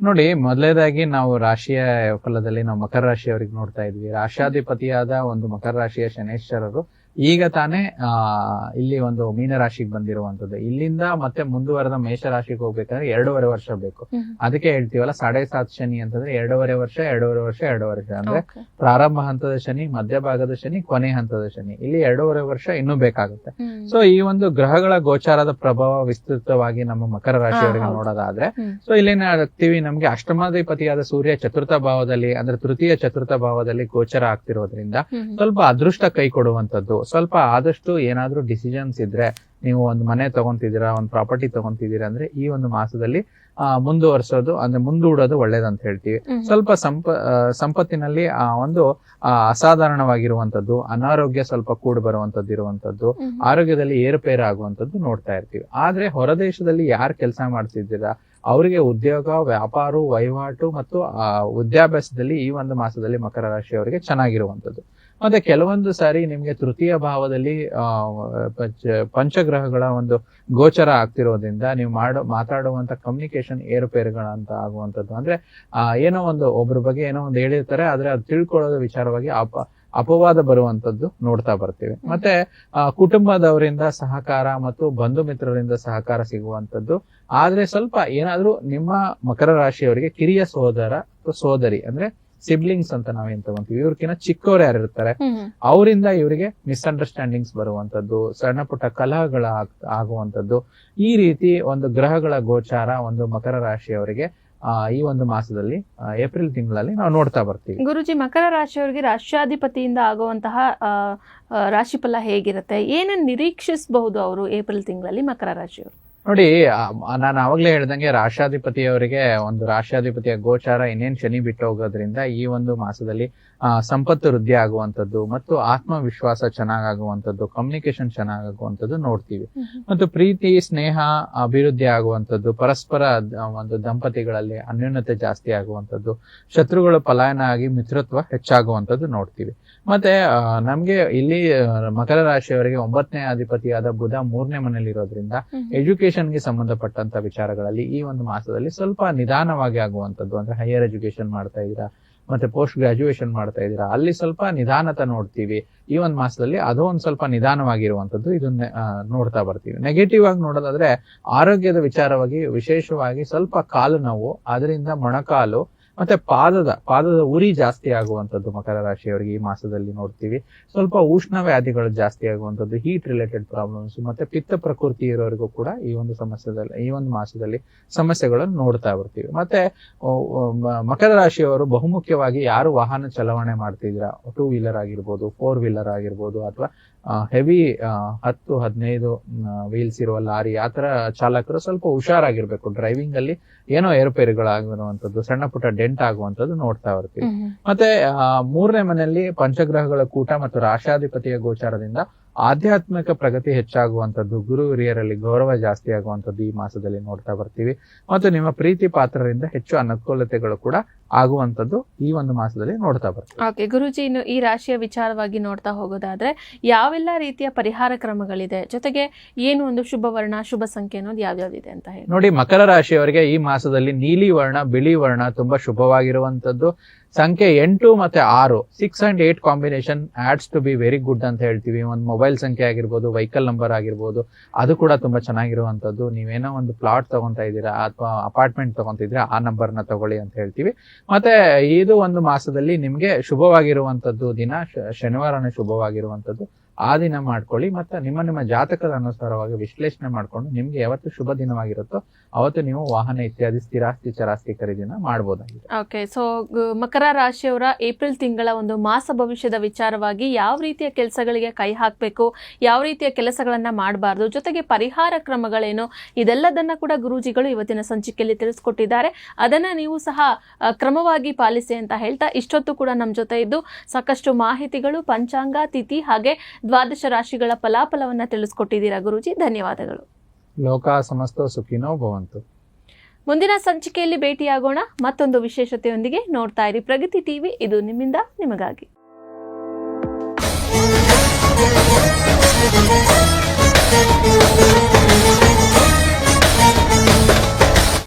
ನೋಡಿ ಮೊದಲನೇದಾಗಿ ನಾವು ರಾಶಿಯ ಫಲದಲ್ಲಿ ನಾವು ಮಕರ ರಾಶಿಯವರಿಗೆ ನೋಡ್ತಾ ಇದ್ವಿ. ರಾಶಾಧಿಪತಿಯಾದ ಒಂದು ಮಕರ ರಾಶಿಯ ಶನೇಶ್ವರರು ಈಗ ತಾನೇ ಆ ಇಲ್ಲಿ ಒಂದು ಮೀನರಾಶಿಗೆ ಬಂದಿರುವಂತದ್ದು ಇಲ್ಲಿಂದ ಮತ್ತೆ ಮುಂದುವರೆದ ಮೇಷರಾಶಿಗೆ ಹೋಗ್ಬೇಕಂದ್ರೆ ಎರಡೂವರೆ ವರ್ಷ ಬೇಕು. ಅದಕ್ಕೆ ಹೇಳ್ತೀವಲ್ಲ ಸಾಡೆ ಸಾತ್ ಶನಿ ಅಂತಂದ್ರೆ ಎರಡೂವರೆ ವರ್ಷ ಎರಡೂವರೆ ವರ್ಷ ಎರಡೂವರೆ ವರ್ಷ. ಅಂದ್ರೆ ಪ್ರಾರಂಭ ಹಂತದ ಶನಿ ಮಧ್ಯಭಾಗದ ಶನಿ ಕೊನೆ ಹಂತದ ಶನಿ. ಇಲ್ಲಿ ಎರಡೂವರೆ ವರ್ಷ ಇನ್ನೂ ಬೇಕಾಗುತ್ತೆ. ಸೊ ಈ ಒಂದು ಗ್ರಹಗಳ ಗೋಚಾರದ ಪ್ರಭಾವ ವಿಸ್ತೃತವಾಗಿ ನಮ್ಮ ಮಕರ ರಾಶಿಯವರಿಗೆ. ನೋಡೋದಾದ್ರೆ. ಸೊ ಇಲ್ಲಿ ಆಗ್ತೀವಿ ನಮ್ಗೆ ಅಷ್ಟಮಾಧಿಪತಿಯಾದ ಸೂರ್ಯ ಚತುರ್ಥ ಭಾವದಲ್ಲಿ ಅಂದ್ರೆ ತೃತೀಯ ಚತುರ್ಥ ಭಾವದಲ್ಲಿ ಗೋಚರ ಆಗ್ತಿರೋದ್ರಿಂದ ಸ್ವಲ್ಪ ಅದೃಷ್ಟ ಕೈ ಕೊಡುವಂತದ್ದು ಸ್ವಲ್ಪ ಆದಷ್ಟು ಏನಾದರೂ ಡಿಸಿಷನ್ಸ್ ಇದ್ರೆ ನೀವು ಒಂದು ಮನೆ ತಗೊಂತಿದ್ದೀರಾ ಒಂದು ಪ್ರಾಪರ್ಟಿ ತಗೊಂತಿದ್ದೀರಾ ಅಂದ್ರೆ ಈ ಒಂದು ಮಾಸದಲ್ಲಿ ಆ, ಮುಂದುವರ್ಸೋದು ಅಂದ್ರೆ ಮುಂದೂಡೋದು ಒಳ್ಳೇದಂತ ಹೇಳ್ತೀವಿ. ಸ್ವಲ್ಪ ಸಂಪ ಸಂಪತ್ತಿನಲ್ಲಿ ಆ ಒಂದು ಅಸಾಧಾರಣವಾಗಿರುವಂತದ್ದು ಅನಾರೋಗ್ಯ ಸ್ವಲ್ಪ ಕೂಡ್ ಬರುವಂತದ್ದು ಇರುವಂತದ್ದು ಆರೋಗ್ಯದಲ್ಲಿ ಏರುಪೇರು ಆಗುವಂತದ್ದು ನೋಡ್ತಾ ಇರ್ತೀವಿ. ಆದ್ರೆ ಹೊರದೇಶದಲ್ಲಿ ಯಾರು ಕೆಲಸ ಮಾಡ್ತಿದ್ದೀರಾ ಅವರಿಗೆ ಉದ್ಯೋಗ ವ್ಯಾಪಾರ ವಹಿವಾಟು ಮತ್ತು ಆ, ವಿದ್ಯಾಭ್ಯಾಸದಲ್ಲಿ ಈ ಒಂದು ಮಾಸದಲ್ಲಿ ಮಕರ ರಾಶಿಯವರಿಗೆ ಚೆನ್ನಾಗಿರುವಂತದ್ದು ಮತ್ತೆ ಕೆಲವೊಂದು ಸಾರಿ ನಿಮ್ಗೆ ತೃತೀಯ ಭಾವದಲ್ಲಿ ಪಂಚಗ್ರಹಗಳ ಒಂದು ಗೋಚರ ಆಗ್ತಿರೋದ್ರಿಂದ ನೀವು ಮಾಡೋ ಮಾತಾಡುವಂತ ಕಮ್ಯುನಿಕೇಶನ್ ಏರುಪೇರುಗಳಂತ ಆಗುವಂತದ್ದು ಅಂದ್ರೆ ಆ, ಏನೋ ಒಂದು ಒಬ್ಬರ ಬಗ್ಗೆ ಏನೋ ಒಂದು ಹೇಳಿರ್ತಾರೆ ಆದ್ರೆ ಅದು ತಿಳ್ಕೊಳ್ಳೋದು ವಿಚಾರವಾಗಿ ಅಪ ಅಪವಾದ ಬರುವಂತದ್ದು ನೋಡ್ತಾ ಬರ್ತೀವಿ. ಮತ್ತೆ ಆ, ಕುಟುಂಬದವರಿಂದ ಸಹಕಾರ ಮತ್ತು ಬಂಧು ಮಿತ್ರರಿಂದ ಸಹಕಾರ ಸಿಗುವಂತದ್ದು ಆದ್ರೆ ಸ್ವಲ್ಪ ಏನಾದ್ರೂ ನಿಮ್ಮ ಮಕರ ರಾಶಿಯವರಿಗೆ ಕಿರಿಯ ಸಹೋದರ ಅಥವಾ ಸೋದರಿ ಅಂದ್ರೆ ಸಿಬ್ಲಿಂಗ್ಸ್ ಅಂತ ನಾವೇನ್ ತಗೊಂತೀವಿ? ಇವ್ರಕಿನ ಚಿಕ್ಕವ್ರು ಯಾರು ಇರ್ತಾರೆ. ಅವರಿಂದ ಇವರಿಗೆ ಮಿಸ್ಅಂಡರ್ಸ್ಟ್ಯಾಂಡಿಂಗ್ಸ್ ಬರುವಂತದ್ದು ಸಣ್ಣ ಪುಟ್ಟ ಕಲಹಗಳ ಆಗುವಂತದ್ದು ಈ ರೀತಿ ಒಂದು ಗ್ರಹಗಳ ಗೋಚಾರ ಒಂದು ಮಕರ ರಾಶಿಯವರಿಗೆ ಆ, ಈ ಒಂದು ಮಾಸದಲ್ಲಿ ಏಪ್ರಿಲ್ ತಿಂಗಳಲ್ಲಿ ನಾವು ನೋಡ್ತಾ ಬರ್ತೀವಿ. ಗುರುಜಿ ಮಕರ ರಾಶಿಯವರಿಗೆ ರಾಷ್ಟ್ರಾಧಿಪತಿಯಿಂದ ಆಗುವಂತಹ ರಾಶಿಫಲ ಹೇಗಿರುತ್ತೆ? ಏನನ್ನ ನಿರೀಕ್ಷಿಸಬಹುದು ಅವರು ಏಪ್ರಿಲ್ ತಿಂಗಳಲ್ಲಿ ಮಕರ ರಾಶಿಯವರು? ನೋಡಿ ನಾನು ಅವಾಗಲೇ ಹೇಳ್ದಂಗೆ ರಾಷ್ಟ್ರಾಧಿಪತಿಯವರಿಗೆ ಒಂದು ರಾಷ್ಟ್ರಾಧಿಪತಿಯ ಗೋಚಾರ ಇನ್ನೇನು ಶನಿ ಬಿಟ್ಟು ಹೋಗೋದ್ರಿಂದ ಈ ಒಂದು ಮಾಸದಲ್ಲಿ ಸಂಪತ್ತು ವೃದ್ಧಿ ಆಗುವಂತದ್ದು ಮತ್ತು ಆತ್ಮವಿಶ್ವಾಸ ಚೆನ್ನಾಗಾಗುವಂತದ್ದು ಕಮ್ಯುನಿಕೇಶನ್ ಚೆನ್ನಾಗಾಗುವಂಥದ್ದು ನೋಡ್ತೀವಿ. ಮತ್ತು ಪ್ರೀತಿ ಸ್ನೇಹ ಅಭಿವೃದ್ಧಿ ಆಗುವಂತದ್ದು ಪರಸ್ಪರ ಒಂದು ದಂಪತಿಗಳಲ್ಲಿ ಅನ್ಯೋನ್ಯತೆ ಜಾಸ್ತಿ ಆಗುವಂತದ್ದು ಶತ್ರುಗಳು ಪಲಾಯನ ಆಗಿ ಮಿತ್ರತ್ವ ಹೆಚ್ಚಾಗುವಂತದ್ದು ನೋಡ್ತೀವಿ. ಮತ್ತೆ ನಮ್ಗೆ ಇಲ್ಲಿ ಮಕರ ರಾಶಿಯವರಿಗೆ ಒಂಬತ್ತನೇ ಅಧಿಪತಿಯಾದ ಬುಧ ಮೂರನೇ ಮನೇಲಿ ಇರೋದ್ರಿಂದ ಎಜುಕೇಶನ್ಗೆ ಸಂಬಂಧಪಟ್ಟಂತ ವಿಚಾರಗಳಲ್ಲಿ ಈ ಒಂದು ಮಾಸದಲ್ಲಿ ಸ್ವಲ್ಪ ನಿಧಾನವಾಗಿ ಆಗುವಂತದ್ದು ಅಂದ್ರೆ ಹೈಯರ್ ಎಜುಕೇಶನ್ ಮಾಡ್ತಾ ಇದ್ದೀರಾ ಮತ್ತೆ ಪೋಸ್ಟ್ ಗ್ರಾಜುಯೇಷನ್ ಮಾಡ್ತಾ ಇದ್ದೀರಾ ಅಲ್ಲಿ ಸ್ವಲ್ಪ ನಿಧಾನತ ನೋಡ್ತೀವಿ. ಈ ಒಂದು ಮಾಸದಲ್ಲಿ ಅದು ಒಂದ್ ಸ್ವಲ್ಪ ನಿಧಾನವಾಗಿರುವಂತದ್ದು ಇದನ್ನ ನೋಡ್ತಾ ಬರ್ತೀವಿ. ನೆಗೆಟಿವ್ ಆಗಿ ನೋಡೋದಾದ್ರೆ ಆರೋಗ್ಯದ ವಿಚಾರವಾಗಿ ವಿಶೇಷವಾಗಿ ಸ್ವಲ್ಪ ಕಾಲು ನೋವು ಅದರಿಂದ ಮೊಣಕಾಲು ಮತ್ತೆ ಪಾದದ ಪಾದದ ಉರಿ ಜಾಸ್ತಿ ಆಗುವಂತದ್ದು ಮಕರ ರಾಶಿಯವರಿಗೆ ಈ ಮಾಸದಲ್ಲಿ ನೋಡ್ತೀವಿ. ಸ್ವಲ್ಪ ಉಷ್ಣ ವ್ಯಾಧಿಗಳು ಜಾಸ್ತಿ ಆಗುವಂತದ್ದು ಹೀಟ್ ರಿಲೇಟೆಡ್ ಪ್ರಾಬ್ಲಮ್ಸ್ ಮತ್ತೆ ಪಿತ್ತ ಪ್ರಕೃತಿ ಇರೋರಿಗೂ ಕೂಡ ಈ ಒಂದು ಸಮಸ್ಯೆದಲ್ಲಿ, ಈ ಒಂದು ಮಾಸದಲ್ಲಿ ಸಮಸ್ಯೆಗಳನ್ನು ನೋಡ್ತಾ ಬರ್ತೀವಿ. ಮತ್ತೆ ಮಕರ ರಾಶಿಯವರು ಬಹುಮುಖ್ಯವಾಗಿ ಯಾರು ವಾಹನ ಚಲಾವಣೆ ಮಾಡ್ತಿದ್ರ ಟೂ ವೀಲರ್ ಆಗಿರ್ಬೋದು ಫೋರ್ ವೀಲರ್ ಆಗಿರ್ಬೋದು, ಅಥವಾ ಹೆವಿ ಹತ್ತು ಹದಿನೈದು ವೀಲ್ಸ್ ಇರುವ ಲಾರಿ ಆ ತರ ಚಾಲಕರು ಸ್ವಲ್ಪ ಹುಷಾರಾಗಿರ್ಬೇಕು. ಡ್ರೈವಿಂಗ್ ಅಲ್ಲಿ ಏನೋ ಏರುಪೇರುಗಳಾಗಿರುವಂತದ್ದು ಸಣ್ಣ ಪುಟ್ಟ ಡೆಂಟ್ ಆಗುವಂತದ್ದು ನೋಡ್ತಾ ಇರ್ತೀವಿ. ಮತ್ತೆ ಆ, ಮೂರನೇ ಮನೆಯಲ್ಲಿ ಪಂಚಗ್ರಹಗಳ ಕೂಟ ಮತ್ತು ರಾಷ್ಟ್ರಾಧಿಪತಿಯ ಗೋಚಾರದಿಂದ ಆಧ್ಯಾತ್ಮಿಕ ಪ್ರಗತಿ ಹೆಚ್ಚಾಗುವಂಥದ್ದು ಗುರು ಹಿರಿಯರಲ್ಲಿ ಗೌರವ ಜಾಸ್ತಿ ಆಗುವಂಥದ್ದು ಈ ಮಾಸದಲ್ಲಿ ನೋಡ್ತಾ ಬರ್ತೀವಿ. ಮತ್ತು ನಿಮ್ಮ ಪ್ರೀತಿ ಪಾತ್ರರಿಂದ ಹೆಚ್ಚು ಅನುಕೂಲತೆಗಳು ಕೂಡ ಆಗುವಂಥದ್ದು ಈ ಒಂದು ಮಾಸದಲ್ಲಿ ನೋಡ್ತಾ ಬರ್ತೀವಿ. ಓಕೆ ಗುರುಜಿ ಇನ್ನು ಈ ರಾಶಿಯ ವಿಚಾರವಾಗಿ ನೋಡ್ತಾ ಹೋಗೋದಾದ್ರೆ ಯಾವೆಲ್ಲ ರೀತಿಯ ಪರಿಹಾರ ಕ್ರಮಗಳಿದೆ? ಜೊತೆಗೆ ಏನು ಒಂದು ಶುಭ ವರ್ಣ ಶುಭ ಸಂಖ್ಯೆ ಅನ್ನೋದು ಯಾವ್ಯಾವ್ದಿದೆ ಅಂತ ಹೇಳಿ. ನೋಡಿ ಮಕರ ರಾಶಿಯವರಿಗೆ ಈ ಮಾಸದಲ್ಲಿ ನೀಲಿ ವರ್ಣ ಬಿಳಿ ವರ್ಣ ತುಂಬಾ ಶುಭವಾಗಿರುವಂತದ್ದು ಸಂಖ್ಯೆ ಎಂಟು ಮತ್ತೆ ಆರು six and eight combination odds to be very good ಅಂತ ಹೇಳ್ತೀವಿ. ಒಂದು ಮೊಬೈಲ್ ಸಂಖ್ಯೆ ಆಗಿರ್ಬೋದು ವೆಹಿಕಲ್ ನಂಬರ್ ಆಗಿರ್ಬೋದು, ಅದು ಕೂಡ ತುಂಬಾ ಚೆನ್ನಾಗಿರುವಂತದ್ದು ನೀವೇನೋ ಒಂದು ಪ್ಲಾಟ್ ತಗೊಂತಾ ಇದ್ದೀರಾ, ಅಥವಾ ಅಪಾರ್ಟ್ಮೆಂಟ್ ತಗೊಂತಿದ್ರೆ ಆ ನಂಬರ್ನ ತಗೊಳ್ಳಿ ಅಂತ ಹೇಳ್ತೀವಿ. ಮತ್ತೆ ಇದು ಒಂದು ಮಾಸದಲ್ಲಿ ನಿಮ್ಗೆ ಶುಭವಾಗಿರುವಂತದ್ದು ದಿನ ಶನಿವಾರನೇ ಶುಭವಾಗಿರುವಂತದ್ದು ಆ ದಿನ ಮಾಡ್ಕೊಳ್ಳಿ, ಮತ್ತೆ ನಿಮ್ಮ ನಿಮ್ಮ ಜಾತಕದ ಅನುಸಾರವಾಗಿ ವಿಶ್ಲೇಷಣೆ ಮಾಡ್ಕೊಂಡು ನಿಮ್ಗೆ ಯಾವತ್ತು ಶುಭ ದಿನವಾಗಿರುತ್ತೋ ಅವತ್ತು ನೀವು ವಾಹನ ಇತ್ಯಾದಿ ಸ್ಥಿರಾಸ್ತಿ ಚರಾಸ್ತಿ ಖರೀದಿನ ಮಾಡಬಹುದಾಗಿದೆ ಓಕೆ ಸೊ ಮಕರ ರಾಶಿಯವರ ಏಪ್ರಿಲ್ ತಿಂಗಳ ಒಂದು ಮಾಸ ಭವಿಷ್ಯದ ವಿಚಾರವಾಗಿ ಯಾವ ರೀತಿಯ ಕೆಲಸಗಳಿಗೆ ಕೈ ಹಾಕಬೇಕು, ಯಾವ ರೀತಿಯ ಕೆಲಸಗಳನ್ನ ಮಾಡಬಾರ್ದು, ಜೊತೆಗೆ ಪರಿಹಾರ ಕ್ರಮಗಳೇನು, ಇದೆಲ್ಲದನ್ನ ಕೂಡ ಗುರೂಜಿಗಳು ಇವತ್ತಿನ ಸಂಚಿಕೆಯಲ್ಲಿ ತಿಳಿಸ್ಕೊಟ್ಟಿದ್ದಾರೆ. ಅದನ್ನ ನೀವು ಸಹ ಕ್ರಮವಾಗಿ ಪಾಲಿಸಿ ಅಂತ ಹೇಳ್ತಾ ಇಷ್ಟೊತ್ತು ಕೂಡ ನಮ್ಮ ಜೊತೆ ಇದ್ದು, ಸಾಕಷ್ಟು ಮಾಹಿತಿಗಳು, ಪಂಚಾಂಗ, ತಿಥಿ ಹಾಗೆ ದ್ವಾದಶ ರಾಶಿಗಳ ಫಲಾಫಲವನ್ನು ತಿಳಿಸ್ಕೊಟ್ಟಿದ್ದೀರಾ ಗುರುಜಿ? ಧನ್ಯವಾದಗಳು. ಲೋಕ ಸಮಸ್ತ ಸುಖಿನೋ ಭವಂತು. ಮುಂದಿನ ಸಂಚಿಕೆಯಲ್ಲಿ ಭೇಟಿಯಾಗೋಣ. ಮತ್ತೊಂದು ವಿಶೇಷತೆಯೊಂದಿಗೆ ನೋಡ್ತಾ ಇರಿ ಪ್ರಗತಿ ಟಿವಿ. ಇದು ನಿಮ್ಮಿಂದ ನಿಮಗಾಗಿ.